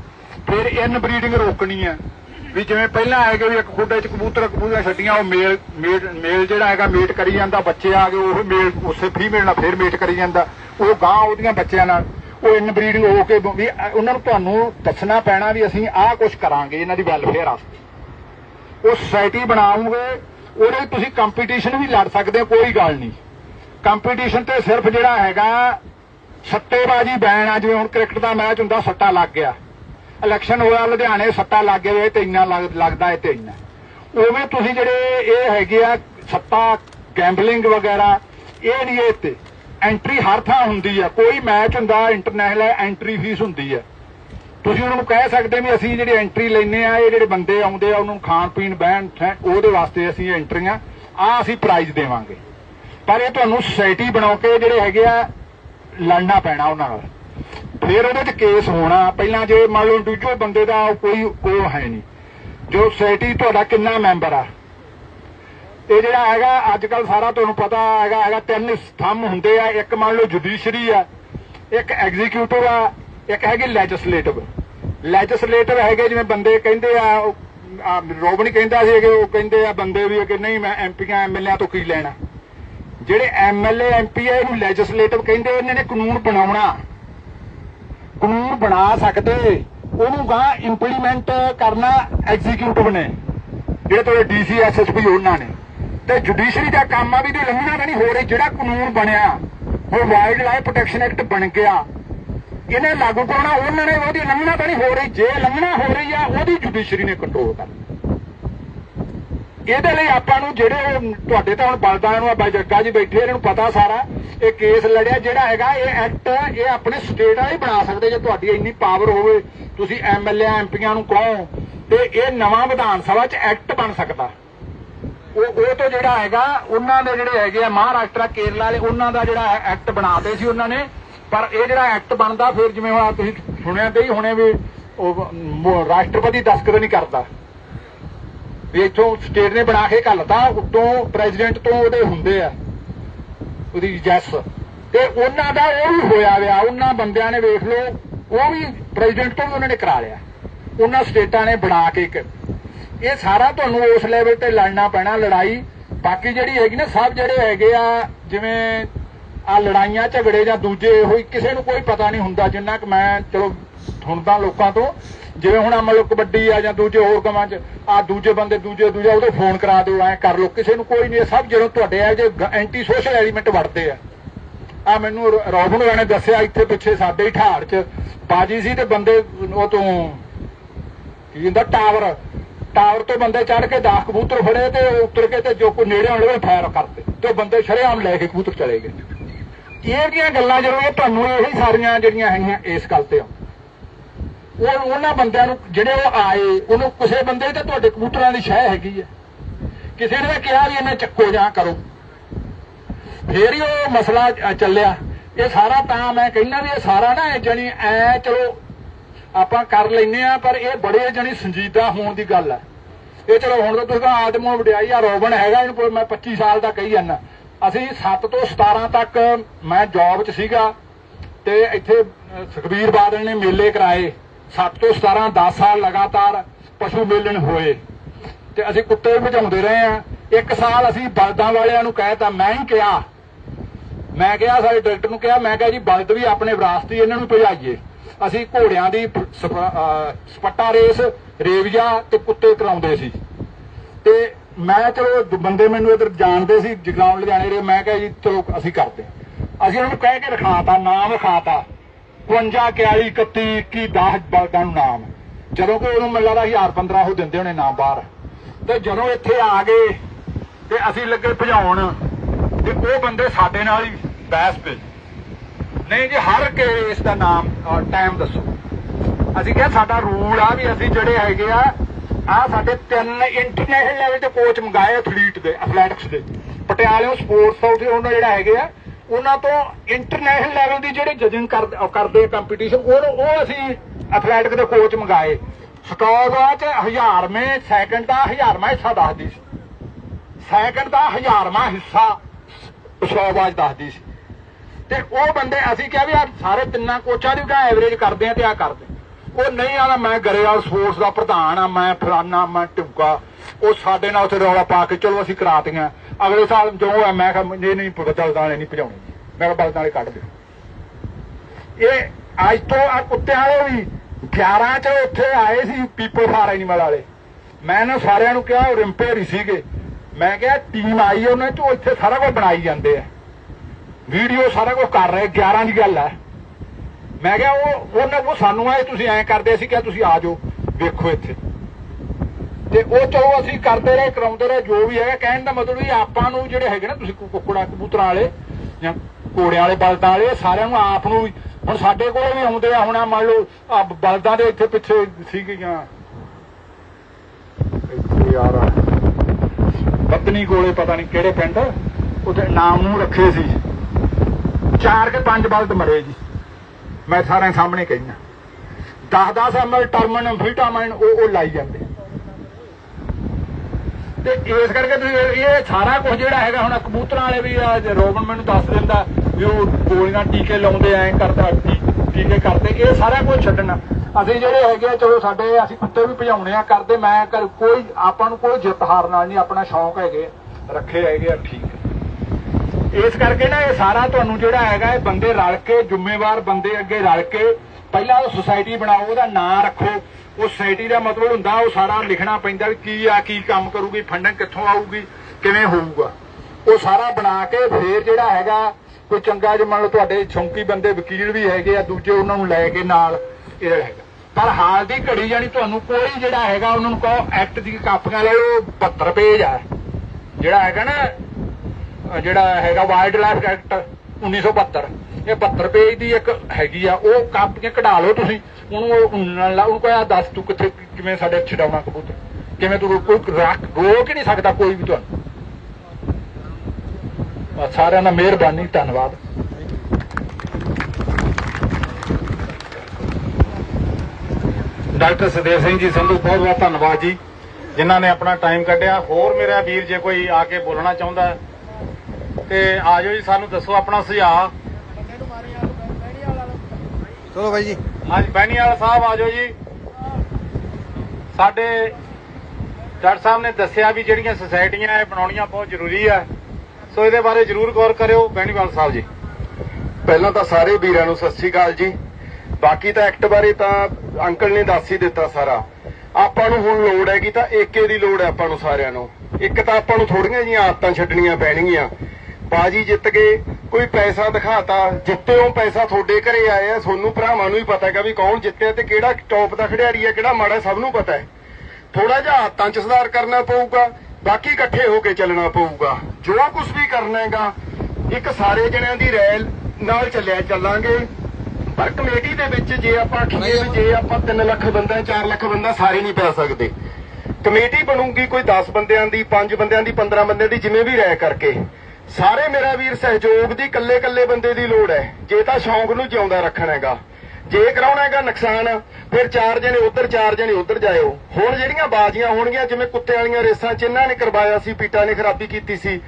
ਫਿਰ ਇਨ ਬਰੀਡਿੰਗ ਰੋਕਣੀ ਹੈ ਵੀ ਜਿਵੇਂ ਪਹਿਲਾਂ ਆਏਗਾ ਵੀ ਇੱਕ ਖੁੱਡੇ ਚ ਕਬੂਤਰ ਕਬੂਤਰਾਂ ਛੱਡੀਆਂ, ਉਹ ਮੇਲ ਮੇਲ ਮੇਲ ਜਿਹੜਾ ਹੈਗਾ ਮੇਟ ਕਰੀ ਜਾਂਦਾ, ਬੱਚੇ ਆ ਗਏ, ਉਹ ਮੇਲ, ਉਸੇ ਫੀਮੇਲ ਨਾਲ ਫਿਰ ਮੇਟ ਕਰੀ ਜਾਂਦਾ। ਉਹ ਗਾਂ ਉਹਦੀਆਂ ਬੱਚਿਆਂ ਨਾਲ, ਉਹ ਇਨ ਬਰੀਡਿੰਗ ਹੋ ਕੇ ਵੀ ਉਹਨਾਂ ਨੂੰ ਤੁਹਾਨੂੰ ਦੱਸਣਾ ਪੈਣਾ ਵੀ ਅਸੀਂ ਆਹ ਕੁਝ ਕਰਾਂਗੇ, ਇਹਨਾਂ ਦੀ ਵੈਲਫੇਅਰ ਵਾਸਤੇ। ਉਹ ਸੁਸਾਇਟੀ ਬਣਾਉਂਗੇ, ਉਹਦੇ ਤੁਸੀਂ ਕੰਪੀਟੀਸ਼ਨ ਵੀ ਲੜ ਸਕਦੇ ਹੋ, ਕੋਈ ਗੱਲ ਨਹੀਂ। ਕੰਪੀਟੀਸ਼ਨ ਤੇ ਸਿਰਫ ਜਿਹੜਾ ਹੈਗਾ ਸੱਟੇਬਾਜ਼ੀ ਬੈਨ ਆ, ਜਿਵੇਂ ਹੁਣ ਕ੍ਰਿਕਟ ਦਾ ਮੈਚ ਹੁੰਦਾ, ਸੱਟਾ ਲੱਗ ਗਿਆ। ਇਲੈਕਸ਼ਨ ਹੋਇਆ, ਲੁਧਿਆਣੇ ਸੱਟਾ ਲੱਗ ਗਿਆ ਤੇ ਇੰਨਾ ਲੱਗਦਾ ਹੈ ਤੇ ਇੰਨਾ। ਉਵੇਂ ਤੁਸੀਂ ਜਿਹੜੇ ਇਹ ਹੈਗੇ ਆ ਸੱਟਾ ਗੈਂਬਲਿੰਗ ਵਗੈਰਾ, ਇਹ ਨਹੀਂ ਇਹ ਤੇ। ਐਂਟਰੀ ਹਰ ਥਾਂ ਹੁੰਦੀ ਆ। ਕੋਈ ਮੈਚ ਹੁੰਦਾ ਇੰਟਰਨੈਸ਼ਨਲ ਐਂਟਰੀ ਫੀਸ ਹੁੰਦੀ ਆ। ਤੁਸੀਂ ਉਹਨਾਂ ਨੂੰ ਕਹਿ ਸਕਦੇ ਵੀ ਅਸੀਂ ਜਿਹੜੀ ਐਂਟਰੀ ਲੈਨੇ ਆ, ਇਹ ਜਿਹੜੇ ਬੰਦੇ ਆਉਂਦੇ ਆ, ਉਹਨਾਂ ਨੂੰ ਖਾਣ ਪੀਣ, ਬਹਿਣ ਠਹਿ- ਉਹਦੇ ਵਾਸਤੇ ਅਸੀਂ ਐਂਟਰੀਆਂ ਆ। ਅਸੀਂ ਪ੍ਰਾਈਜ਼ ਦੇਵਾਂਗੇ। ਪਰ ਇਹ ਤੁਹਾਨੂੰ ਸੋਸਾਇਟੀ ਬਣਾ ਕੇ ਜਿਹੜੇ ਹੈਗੇ ਆ, ਲੜਨਾ ਪੈਣਾ ਉਹਨਾਂ ਨਾਲ। ਫਿਰ ਉਹਦੇ 'ਚ ਕੇਸ ਹੋਣਾ। ਪਹਿਲਾਂ ਜੇ ਮੰਨ ਲਓ ਦੂਜੇ ਬੰਦੇ ਦਾ ਕੋਈ ਉਹ ਹੈ ਨਹੀਂ। ਜੋ ਸੋਸਾਇਟੀ ਤੁਹਾਡਾ ਕਿੰਨਾ ਮੈਂਬਰ ਆ। ਇਹ ਜਿਹੜਾ ਹੈਗਾ ਅੱਜ ਕੱਲ ਸਾਰਾ ਤੁਹਾਨੂੰ ਪਤਾ ਹੈਗਾ ਹੈਗਾ ਤਿੰਨ ਸਥੰਭ ਹੁੰਦੇ ਆ। ਇੱਕ ਮੰਨ ਲਓ ਜੁਡੀਸ਼ਰੀ ਆ ਇੱਕ ਐਗਜ਼ੀਕਿਊਟਿਵ ਆ ਇੱਕ ਹੈਗੀ ਲੈਜਿਸਲੇਟਿਵ ਲੈਜਿਸਲੇਟਿਵ ਹੈਗੇ ਜਿਵੇਂ ਬੰਦੇ ਕਹਿੰਦੇ ਆ ਉਹ, ਆ, ਰੋਬਨ ਕਹਿੰਦਾ ਸੀ ਕਿ ਉਹ ਕਹਿੰਦੇ ਆ ਬੰਦੇ ਵੀ ਕਿ ਨਹੀਂ ਮੈਂ ਐਮਪੀਆਂ ਐਮਐਲਏ ਤੋਂ ਕੀ ਲੈਣਾ। ਜਿਹੜੇ ਐਮਐਲਏ ਐਮਪੀ ਆ ਇਹਨੂੰ ਲੈਜਿਸਲੇਟਿਵ ਕਹਿੰਦੇ ਇਹਨਾਂ ਨੇ ਕਾਨੂੰਨ ਬਣਾਉਣਾ। ਕਾਨੂੰਨ ਬਣਾ ਸਕਦੇ। ਉਹਨੂੰ ਗਾਂ ਇੰਪਲੀਮੈਂਟ ਕਰਨਾ ਐਗਜ਼ੀਕਿਊਟਿਵ ਨੇ। ਜਿਹੜੇ ਤੁਹਾਡੇ ਡੀਸੀ ਐਸਐਸਪੀ ਉਹਨਾਂ ਨੇ। ਤੇ ਜੁਡੀਸ਼ਰੀ ਦਾ ਕੰਮ ਆ ਵੀ ਤੇ ਲੰਘਣਾ ਤਾਂ ਨਹੀਂ ਹੋ ਰਹੀ ਜਿਹੜਾ ਕਾਨੂੰਨ ਬਣਿਆ ਉਹ ਵਾਈਲਡ ਲਾਈਫ ਪ੍ਰੋਟੈਕਸ਼ਨ ਐਕਟ ਬਣ ਗਿਆ। ਇਹਨੇ ਲਾਗੂ ਕਰਾਉਣਾ, ਉਹਨਾਂ ਨੇ ਉਹਦੀ ਲੰਘਣਾ ਤਾਂ ਨਹੀਂ ਹੋ ਰਹੀ ਜੇ ਲੰਘਣਾ ਹੋ ਰਹੀ ਆ, ਉਹਦੀ ਜੁਡੀਸ਼ਰੀ ਨੇ ਕੰਟਰੋਲ ਕਰਨਾ। ਇਹਦੇ ਲਈ ਆਪਾਂ ਨੂੰ ਜਿਹੜੇ ਉਹ ਤੁਹਾਡੇ ਤਾਂ ਹੁਣ ਬਲਦਾਂ ਨੂੰ ਆ ਬਾਈ ਜੱਗਾ ਜੀ ਬੈਠੇ, ਇਹਨਾਂ ਨੂੰ ਪਤਾ ਸਾਰਾ। ਇਹ ਕੇਸ ਲੜਿਆ ਜਿਹੜਾ ਹੈਗਾ, ਇਹ ਐਕਟ ਇਹ ਆਪਣੇ ਸਟੇਟ ਵਾਲੇ ਬਣਾ ਸਕਦੇ ਜੇ ਤੁਹਾਡੀ ਇੰਨੀ ਪਾਵਰ ਹੋਵੇ। ਤੁਸੀਂ ਐਮਐਲਏ ਐਮਪੀਆਂ ਨੂੰ ਕਹੋ, ਤੇ ਇਹ ਨਵਾਂ ਵਿਧਾਨ ਸਭਾ 'ਚ ਐਕਟ ਬਣ ਸਕਦਾ। ਉਹ ਉਹ ਤੋਂ ਜਿਹੜਾ ਹੈਗਾ, ਉਹਨਾਂ ਦੇ ਜਿਹੜੇ ਹੈਗੇ ਆ ਮਹਾਰਾਸ਼ਟਰ, ਕੇਰਲਾ ਵਾਲੇ, ਉਹਨਾਂ ਦਾ ਜਿਹੜਾ ਐਕਟ ਬਣਾਤੇ ਸੀ ਉਹਨਾਂ ਨੇ। ਪਰ ਇਹ ਜਿਹੜਾ ਐਕਟ ਬਣਦਾ, ਫਿਰ ਜਿਵੇਂ ਹੁਣ ਤੁਸੀਂ ਸੁਣਿਆ ਤੇ ਹੀ ਹੁਣੇ ਵੀ ਰਾਸ਼ਟਰਪਤੀ ਦਸਤਖਤ ਨਹੀਂ ਕਰਦਾ। ਵੀ ਇੱਥੋਂ ਸਟੇਟ ਨੇ ਬਣਾ ਕੇ ਘੱਲਤਾ ਉਤੋਂ ਪ੍ਰੈਜ਼ੀਡੈਂਟ ਤੋਂ ਉਹਦੇ ਹੁੰਦੇ ਆ, ਉਹਦੀ ਜੈਸ। ਤੇ ਉਹਨਾਂ ਦਾ ਉਹ ਵੀ ਹੋਇਆ ਵਿਆ, ਉਹਨਾਂ ਬੰਦਿਆਂ ਨੇ ਵੇਖ ਲਓ, ਉਹ ਵੀ ਪ੍ਰੈਜ਼ੀਡੈਂਟ ਤੋਂ ਵੀ ਉਹਨਾਂ ਨੇ ਕਰਾ ਲਿਆ। ਉਹਨਾਂ ਸਟੇਟਾਂ ਨੇ ਬਣਾ ਕੇ ਇੱਕ। ਇਹ ਸਾਰਾ ਤੁਹਾਨੂੰ ਉਸ ਲੈਵਲ ਤੇ ਲੜਨਾ ਪੈਣਾ, ਲੜਾਈ। ਬਾਕੀ ਜਿਹੜੀ ਹੈਗੀ ਨਾ, ਸਭ ਜਿਹੜੇ ਹੈਗੇ ਆ, ਜਿਵੇਂ ਆ ਲੜਾਈਆਂ, ਝਗੜੇ ਜਾਂ ਦੂਜੇ ਹੋਈ ਕਿਸੇ ਨੂੰ ਕੋਈ ਪਤਾ ਨਹੀਂ ਹੁੰਦਾ, ਜਿੰਨਾ ਕਿ ਮੈਂ, ਚਲੋ, ਸੁਣਦਾ ਲੋਕਾਂ ਤੋਂ। ਜਿਵੇਂ ਹੁਣ ਆ ਮੰਨ ਕਬੱਡੀ ਆ ਜਾਂ ਦੂਜੇ ਹੋਰ ਕੰਮਾਂ 'ਚ ਆ ਦੂਜੇ ਬੰਦੇ ਦੂਜੇ ਦੂਜੇ ਉਹਦੇ ਫੋਨ ਕਰਾ ਦਿਓ, ਐ ਕਰ ਲਓ, ਕਿਸੇ ਨੂੰ ਕੋਈ ਨਹੀਂ ਸਭ ਜਦੋਂ ਤੁਹਾਡੇ ਆ ਜੇ ਐਂਟੀ ਸੋਸ਼ਲ ਐਲੀਮੈਂਟ ਵੜਦੇ ਆ। ਆ ਮੈਨੂੰ ਰ- ਰੋਬਨ ਹੋਰਾਂ ਨੇ ਦੱਸਿਆ ਇੱਥੇ ਪਿੱਛੇ ਸਾਡੇ ਹੀ ਠਾੜ 'ਚ, ਬਾਜੀ ਸੀ ਤੇ ਬੰਦੇ ਉਹ ਤੋਂ ਕੀ ਹੁੰਦਾ, ਟਾਵਰ ਟਾਵਰ ਤੋਂ ਬੰਦੇ ਚੜ ਕੇ 10 ਕਬੂਤਰ ਫੜੇ ਤੇ ਉਹ ਉੱਤਰ ਕੇ ਤੇ ਜੋ ਕੋਈ ਨੇੜੇ ਆਉਣ ਲੱਗੇ ਫਾਇਰ ਕਰਤੇ ਤੇ ਉਹ ਬੰਦੇ ਸ਼ਰੇਆਮ ਲੈ ਕੇ ਕਬੂਤਰ ਚਲੇ ਗਏ। ਇਹ ਦੀਆਂ ਗੱਲਾਂ ਜਦੋਂ ਇਹ ਤੁਹਾਨੂੰ ਇਹੀ ਸਾਰੀਆਂ ਜਿਹੜੀਆਂ ਹੈਗੀਆਂ ਇਸ ਗੱਲ ਤੇ ਆ ਉਹ ਉਹਨਾਂ ਬੰਦਿਆਂ ਨੂੰ ਜਿਹੜੇ ਉਹ ਆਏ, ਉਹਨੂੰ ਕਿਸੇ ਬੰਦੇ ਤੇ ਤੁਹਾਡੇ ਕਬੂਤਰਾਂ ਦੀ ਸ਼ਹਿ ਹੈਗੀ ਹੈ। ਕਿਸੇ ਨੇ ਤਾਂ ਕਿਹਾ ਵੀ ਇਹਨੇ ਚੱਕੋ ਜਾਂ ਕਰੋ। ਫੇਰ ਹੀ ਉਹ ਮਸਲਾ ਚੱਲਿਆ। ਇਹ ਸਾਰਾ ਤਾਂ ਮੈਂ ਕਹਿੰਦਾ ਵੀ ਇਹ ਸਾਰਾ ਨਾ ਜਣੀ ਐ, ਚਲੋ, ਆਪਾਂ ਕਰ ਲੈਨੇ ਆ ਪਰ ਇਹ ਬੜੇ ਜਣੀ ਸੰਜੀਦਾ ਹੋਣ ਦੀ ਗੱਲ ਹੈ। ਇਹ ਚਲੋ, ਹੁਣ ਤਾਂ ਤੁਸੀਂ ਤਾਂ ਆਦਮੋਂ ਵਡਿਆਈ ਆ, ਰੋਬਨ ਹੈਗਾ ਇਹਨੂੰ ਕੋਈ ਮੈਂ 25 ਸਾਲ ਦਾ ਕਹੀ ਜਾਂਦਾ। ਅਸੀਂ 7 ਤੋਂ 17 ਤੱਕ ਮੈਂ ਜੌਬ 'ਚ ਸੀਗਾ, ਤੇ ਇੱਥੇ ਸੁਖਬੀਰ ਬਾਦਲ ਨੇ ਮੇਲੇ ਕਰਾਏ। 7 ਤੋਂ 17 10 ਸਾਲ ਲਗਾਤਾਰ ਪਸ਼ੂ ਮੇਲਣ ਹੋਏ। ਤੇ ਅਸੀਂ ਕੁੱਤੇ ਭਜਾਉਂਦੇ ਰਹੇ ਆ ਇੱਕ ਸਾਲ ਅਸੀਂ ਬਲਦਾਂ ਵਾਲਿਆਂ ਨੂੰ ਕਹਿਤਾ, ਮੈਂ ਹੀ ਕਿਹਾ। ਮੈਂ ਕਿਹਾ, ਸਾਡੇ ਡਾਇਰੈਕਟਰ ਨੂੰ ਕਿਹਾ, ਮੈਂ ਕਿਹਾ ਜੀ, ਬਲਦ ਵੀ ਆਪਣੇ ਵਿਰਾਸਤੀ ਇਹਨਾਂ ਨੂੰ ਭਜਾਈਏ। ਅਸੀਂ ਘੋੜਿਆਂ ਦੀ ਪ- ਸਪੱਟਾ ਰੇਸ, ਰੇਵੀਆ ਤੇ ਕੁੱਤੇ ਕਰਾਉਂਦੇ ਸੀ। ਤੇ ਮੈਂ ਚਲੋ ਬੰਦੇ ਮੈਨੂੰ ਇਧਰ ਜਾਣਦੇ ਸੀ, ਜਗਰਾਉਂ, ਲੁਧਿਆਣੇ ਦੇ ਮੈਂ ਕਿਹਾ ਜੀ, ਚਲੋ, ਅਸੀਂ ਕਰਦੇ ਅਸੀਂ ਉਹਨਾਂ ਨੂੰ ਕਹਿ ਕੇ ਰਖਾਤਾ, ਨਾਮ ਰਖਾਤਾ। 52 41 31 21 10 ਬਲਦਾਂ ਨੂੰ ਨਾਮ। ਜਦੋਂ ਕਿ ਉਹਨੂੰ ਮੈਨੂੰ ਲੱਗਦਾ 1000 15 ਦਿੰਦੇ ਹੋਣੇ ਨਾਮ ਬਾਹਰ। ਤੇ ਜਦੋਂ ਇੱਥੇ ਆ ਗਏ ਤੇ ਅਸੀਂ ਲੱਗੇ ਭਜਾਉਣ ਤੇ ਉਹ ਬੰਦੇ ਸਾਡੇ ਨਾਲ ਹੀ ਬਹਿਸ ਪਏ ਨਹੀਂ ਜੀ, ਹਰ ਕੇਸ ਦਾ ਨਾਮ ਟਾਈਮ ਦੱਸੋ। ਅਸੀਂ ਕਿਹਾ ਸਾਡਾ ਰੂਲ ਆ ਵੀ ਅਸੀਂ ਜਿਹੜੇ ਹੈਗੇ ਆ ਆ ਸਾਡੇ ਤਿੰਨ ਇੰਟਰਨੈਸ਼ਨਲ ਲੈਵਲ ਤੇ ਕੋਚ ਮੰਗਾਏ ਐਥਲੀਟ ਦੇ ਐਥਲੈਟਿਕਸ ਦੇ। ਪਟਿਆਲੇ ਸਪੋਰਟਸ ਹਾਊਸ ਉਹਨਾਂ ਜਿਹੜਾ ਹੈਗੇ ਆ ਉਹਨਾਂ ਤੋਂ ਇੰਟਰਨੈਸ਼ਨਲ ਲੈਵਲ ਦੀ ਜਿਹੜੇ ਜਜਿੰਗ ਕਰਦੇ ਉਹ ਕਰਦੇ ਕੰਪੀਟੀਸ਼ਨ ਉਹ ਉਹ ਅਸੀਂ ਐਥਲੈਟਿਕ ਦੇ ਕੋਚ ਮੰਗਾਏ। ਸਟਾਪ ਚ ਹਜ਼ਾਰਵੇਂ ਸੈਕਿੰਡ ਦਾ ਹਜ਼ਾਰਵਾਂ ਹਿੱਸਾ ਦੱਸਦੀ ਸੀ। ਸੈਕਿੰਡ ਦਾ ਹਜ਼ਾਰਵਾਂ ਹਿੱਸਾ ਸ਼ੌਬਾਜ ਦੱਸਦੀ ਸੀ। ਤੇ ਉਹ ਬੰਦੇ ਅਸੀਂ ਕਿਹਾ ਵੀ ਆ ਸਾਰੇ ਤਿੰਨਾਂ ਕੋਚਾਂ ਦੀ ਕਾ ਐਵਰੇਜ ਕਰਦੇ ਆ ਤੇ ਆ ਕਰਦੇ ਉਹ ਨਹੀਂ ਆਲਾ ਮੈਂ ਗਰੇਵਾਲ ਸਪੋਰਟਸ ਦਾ ਪ੍ਰਧਾਨ ਆ, ਮੈਂ ਫਲਾਨਾ, ਮੈਂ ਟਿਮਕਾ ਉਹ ਸਾਡੇ ਨਾਲ ਉੱਥੇ ਰੌਲਾ ਪਾ ਕੇ, ਚਲੋ ਅਸੀਂ ਕਰਾਤੀਆਂ। ਅਗਲੇ ਸਾਲ ਜੋ ਹੈ ਮੈਂ ਕਿਹਾ ਇਹ ਨਹੀਂ ਬਦਲ ਦਾਣੇ ਨਹੀਂ ਭਜਾਉਣੇ ਮੈਂ ਕਿਹਾ, ਬਲਦਾਂ ਵਾਲੇ ਕੱਢ ਦਿਓ। ਇਹ ਅੱਜ ਤੋਂ ਉੱਤੇ ਕੁੱਤਿਆਂ ਵਾਲੇ ਵੀ 11 ਚ ਉੱਥੇ ਆਏ ਸੀ ਪੀਪਲ ਫਾਰ ਐਨੀਮਲ ਵਾਲੇ। ਮੈਂ ਨਾ ਸਾਰਿਆਂ ਨੂੰ ਕਿਹਾ, ਉਹ ਰਿੰਪੇ ਹੀ ਸੀਗੇ। ਮੈਂ ਕਿਹਾ, ਟੀਮ ਆਈ ਉਹਨਾਂ ਚ ਇੱਥੇ ਸਾਰਾ ਕੁਝ ਬਣਾਈ ਜਾਂਦੇ ਆ। ਵੀਡੀਓ ਸਾਰਾ ਕੁਝ ਕਰ ਰਹੇ 11 ਦੀ ਗੱਲ ਹੈ ਮੈਂ ਕਿਹਾ ਉਹ, ਉਹਨਾਂ ਕੋ ਸਾਨੂੰ ਆਏ, ਤੁਸੀਂ ਐਂ ਕਰਦੇ ਸੀ ਕਿ ਤੁਸੀਂ ਆ ਜਾਓ, ਵੇਖੋ ਇੱਥੇ। ਤੇ ਉਹ ਚਲੋ ਅਸੀਂ ਕਰਦੇ ਰਹੇ, ਕਰਾਉਂਦੇ ਰਹੇ, ਜੋ ਵੀ ਹੈਗਾ। ਕਹਿਣ ਦਾ ਮਤਲਬ ਵੀ ਆਪਾਂ ਨੂੰ ਜਿਹੜੇ ਹੈਗੇ ਨਾ, ਤੁਸੀਂ ਕੁ- ਕੁੱਕੜਾਂ ਕਬੂਤਰਾਂ ਵਾਲੇ ਜਾਂ ਘੋੜਿਆਂ ਵਾਲੇ, ਬਲਦਾਂ ਵਾਲੇ ਸਾਰਿਆਂ ਨੂੰ ਆਪ ਨੂੰ ਵੀ ਹੁਣ ਸਾਡੇ ਕੋਲ ਵੀ ਆਉਂਦੇ ਆ, ਹੁਣ ਆਹ ਮੰਨ ਲਓ, ਆਹ ਬਲਦਾਂ ਦੇ ਇੱਥੇ ਪਿੱਛੇ ਸੀਗੀਆਂ ਇੱਥੇ ਯਾਰ ਬੱਦਨੀ ਕੋਲੇ ਪਤਾ ਨਹੀਂ ਕਿਹੜੇ ਪਿੰਡ, ਉਹਦੇ ਨਾਮ ਨੂੰ ਰੱਖੇ ਸੀ। ਚਾਰ ਕੇ ਪੰਜ ਬਲਦ ਮਰੇ ਜੀ। ਮੈਂ ਸਾਰਿਆਂ ਸਾਹਮਣੇ ਕਹੀਆਂ 10 10 ਐਮਐਲ ਟਰਮਨ ਵਿਟਾਮਿਨ ਉਹ ਉਹ ਲਾਈ ਜਾਂਦੇ। ਤੇ ਇਸ ਕਰਕੇ ਤੁਸੀਂ ਇਹ ਸਾਰਾ ਕੁਝ ਜਿਹੜਾ ਹੈਗਾ ਹੁਣ ਕਬੂਤਰਾਂ ਵਾਲੇ ਵੀ ਆ, ਰੋਬਨ ਮੈਨੂੰ ਦੱਸ ਦਿੰਦਾ ਵੀ ਉਹ ਗੋਲੀਆਂ ਟੀਕੇ ਲਾਉਂਦੇ ਐਂ ਕਰਦਾ ਟੀਕੇ ਕਰਦੇ। ਇਹ ਸਾਰਾ ਕੁਝ ਛੱਡਣਾ। ਅਸੀਂ ਜਿਹੜੇ ਹੈਗੇ ਆ, ਚਲੋ ਸਾਡੇ ਅਸੀਂ ਕੁੱਤੇ ਵੀ ਭਜਾਉਣੇ ਆ ਕਰਦੇ। ਮੈਂ ਕੋਈ ਆਪਾਂ ਨੂੰ ਕੋਈ ਜਿੱਤ ਹਾਰ ਨਾਲ ਨਹੀਂ ਆਪਣਾ ਸ਼ੌਂਕ ਹੈਗੇ ਰੱਖੇ ਹੈਗੇ ਆ ਠੀਕ ਇਸ ਕਰਕੇ ਨਾ ਇਹ ਸਾਰਾ ਤੁਹਾਨੂੰ ਜਿਹੜਾ ਹੈਗਾ ਇਹ ਬੰਦੇ ਰਲ ਕੇ, ਜ਼ਿੰਮੇਵਾਰ ਬੰਦੇ ਅੱਗੇ ਰਲ ਕੇ ਪਹਿਲਾਂ ਉਹ ਸੁਸਾਇਟੀ ਬਣਾਓ, ਉਹਦਾ ਨਾਂ ਰੱਖੋ। ਉਹ ਸੁਸਾਇਟੀ ਦਾ ਮਤਲਬ ਹੁੰਦਾ ਉਹ ਸਾਰਾ ਲਿਖਣਾ ਪੈਂਦਾ ਵੀ ਕੀ ਆ, ਕੀ ਕੰਮ ਕਰੂਗੀ, ਫੰਡਿੰਗ ਕਿੱਥੋਂ ਆਊਗੀ, ਕਿਵੇਂ ਹੋਊਗਾ। ਉਹ ਸਾਰਾ ਬਣਾ ਕੇ ਫੇਰ ਜਿਹੜਾ ਹੈਗਾ, ਕੋਈ ਚੰਗਾ ਜਿਹਾ ਮੰਨ ਲਓ ਤੁਹਾਡੇ ਸ਼ੌਂਕੀ ਬੰਦੇ ਵਕੀਲ ਵੀ ਹੈਗੇ ਆ, ਦੂਜੇ ਉਹਨਾਂ ਨੂੰ ਲੈ ਕੇ ਨਾਲ ਇਹ ਹੈਗਾ। ਪਰ ਹਾਲ ਦੀ ਘੜੀ ਜਾਨੀ ਤੁਹਾਨੂੰ ਕੋਈ ਜਿਹੜਾ ਹੈਗਾ, ਉਹਨਾਂ ਨੂੰ ਕਹੋ ਐਕਟ ਦੀ ਕਾਪੀਆਂ ਲੈ ਲਓ 72 ਪੇਜ ਆ। ਜਿਹੜਾ ਹੈਗਾ ਨਾ ਜਿਹੜਾ ਹੈਗਾ ਵਾਈਲਡ ਲਾਈਫ ਐਕਟ 1972 ਇਹ 72 ਪੇਜ ਦੀ ਇੱਕ ਹੈਗੀ ਆ, ਉਹ ਕਾਪੀਆਂ ਕਢਾ ਲਓ ਤੁਸੀਂ। ਉਹਨੂੰ ਉਹਨੂੰ ਕਹਿਆ ਦੱਸ ਤੂੰ ਕਿੱਥੇ, ਕਿਵੇਂ ਸਾਡੇ ਛਡਾਉਣਾ ਕਬੂਤਰ? ਕਿਵੇਂ ਤੂੰ ਕੋਈ ਰੱਖ, ਰੋਕ ਹੀ ਨਹੀਂ ਸਕਦਾ ਕੋਈ ਵੀ ਤੁਹਾਨੂੰ। ਸਾਰਿਆਂ ਦਾ ਮਿਹਰਬਾਨੀ, ਧੰਨਵਾਦ। ਡਾਕਟਰ ਸੁਦੇਵ ਸਿੰਘ ਜੀ ਸੰਧੂ ਬਹੁਤ ਬਹੁਤ ਧੰਨਵਾਦ ਜੀ, ਜਿਨ੍ਹਾਂ ਨੇ ਆਪਣਾ ਟਾਈਮ ਕੱਢਿਆ। ਹੋਰ ਮੇਰਾ ਵੀਰ ਜੇ ਕੋਈ ਆ ਕੇ ਬੋਲਣਾ ਚਾਹੁੰਦਾ ਤੇ ਆ ਜਾਓ ਜੀ ਸਾਨੂੰ ਦੱਸੋ ਆਪਣਾ ਸੁਝਾਅ। ਚਲੋ ਬਾਈ ਜੀ। ਹਾਂਜੀ ਬੈਣੀ ਵਾਲਾ ਸਾਹਿਬ ਆ ਜਾਓ ਜੀ। ਸਾਡੇ ਡਾਕਟਰ ਸਾਹਿਬ ਨੇ ਦੱਸਿਆ ਵੀ ਜਿਹੜੀਆਂ ਸੁਸਾਇਟੀਆਂ ਇਹ ਬਣਾਉਣੀਆਂ ਬਹੁਤ ਜ਼ਰੂਰੀ ਆ। ਸੋ ਇਹਦੇ ਬਾਰੇ ਜ਼ਰੂਰ ਗੌਰ ਕਰਿਓ ਬੈਣੀਵਾਲ ਸਾਹਿਬ ਜੀ। ਪਹਿਲਾਂ ਤਾਂ ਸਾਰੇ ਵੀਰਾਂ ਨੂੰ ਸਤਿ ਸ੍ਰੀ ਅਕਾਲ ਜੀ। ਬਾਕੀ ਤਾਂ ਐਕਟ ਬਾਰੇ ਤਾਂ ਅੰਕਲ ਨੇ ਦੱਸ ਹੀ ਦਿੱਤਾ ਸਾਰਾ। ਆਪਾਂ ਨੂੰ ਹੁਣ ਲੋੜ ਹੈਗੀ ਤਾਂ ਏਕੇ ਦੀ ਲੋੜ ਹੈ ਆਪਾਂ ਨੂੰ ਸਾਰਿਆਂ ਨੂੰ। ਇੱਕ ਤਾਂ ਆਪਾਂ ਨੂੰ ਥੋੜੀਆਂ ਜੀਆਂ ਆਦਤਾਂ ਛੱਡਣੀਆਂ ਪੈਣਗੀਆਂ। ਬਾਜੀ ਜਿੱਤ ਗਏ, ਕੋਈ ਪੈਸਾ ਦਿਖਾਤਾ ਜਿੱਤੇ ਉਹ ਪੈਸਾ ਤੁਹਾਡੇ ਘਰੇ ਆਏ ਤੁਹਾਨੂੰ ਭਰਾਵਾਂ ਨੂੰ ਹੀ ਪਤਾ ਹੈਗਾ ਵੀ ਕੌਣ ਜਿੱਤਿਆ ਤੇ ਕਿਹੜਾ ਟੌਪ ਦਾ ਖਿਡਾਰੀ ਹੈ, ਕਿਹੜਾ ਮਾੜਾ ਸਭ ਨੂੰ ਪਤਾ ਹੈ। ਥੋੜਾ ਜਿਹਾ ਹੱਥਾਂ 'ਚ ਸੁਧਾਰ ਕਰਨਾ ਪਊਗਾ, ਬਾਕੀ ਇਕੱਠੇ ਹੋ ਕੇ ਚੱਲਣਾ ਪਊਗਾ। ਜੋ ਕੁਝ ਵੀ ਕਰਨਾ ਹੈਗਾ, ਇੱਕ ਸਾਰੇ ਜਣਿਆਂ ਦੀ ਰੈਲ ਨਾਲ ਚੱਲਿਆ ਚੱਲਾਂਗੇ। ਪਰ ਕਮੇਟੀ ਦੇ ਵਿੱਚ ਜੇ ਆਪਾਂ ਆਖੀਏ ਜੇ ਆਪਾਂ 3 ਲੱਖ ਬੰਦਾ 4 ਲੱਖ ਬੰਦਾ, ਸਾਰੇ ਨਹੀਂ ਪੈ ਸਕਦੇ। ਕਮੇਟੀ ਬਣੂਗੀ ਕੋਈ 10 ਬੰਦਿਆਂ ਦੀ 5 ਬੰਦਿਆਂ ਦੀ 15 ਬੰਦਿਆਂ ਦੀ, ਜਿਵੇਂ ਵੀ ਰਹਿ ਕਰਕੇ। ਸਾਰੇ ਮੇਰਾ ਵੀਰ ਸਹਿਯੋਗ ਦੀ ਕੱਲੇ ਕੱਲੇ ਬੰਦੇ ਦੀ ਲੋੜ ਹੈ। ਜੇ ਤਾਂ ਸ਼ੌਂਕ ਨੂੰ ਜਿਉਂਦਾ ਰੱਖਣਾ ਹੈਗਾ। ਜੇ ਕਰਾਉਣਾ ਹੈਗਾ ਨੁਕਸਾਨ, ਫਿਰ ਚਾਰ ਜਣੇ ਉਧਰ, ਚਾਰ ਜਣੇ ਉਧਰ ਜਾਇਓ। ਹੁਣ ਜਿਹੜੀਆਂ ਬਾਜ਼ੀਆਂ ਹੋਣਗੀਆਂ, ਜਿਵੇਂ ਕੁੱਤੇ ਵਾਲੀਆਂ ਰੇਸਾਂ ਚ ਇਹਨਾਂ ਨੇ ਕਰਵਾਇਆ ਸੀ, ਪੀਟਾ ਨੇ ਖਰਾਬੀ ਕੀਤੀ ਸੀ,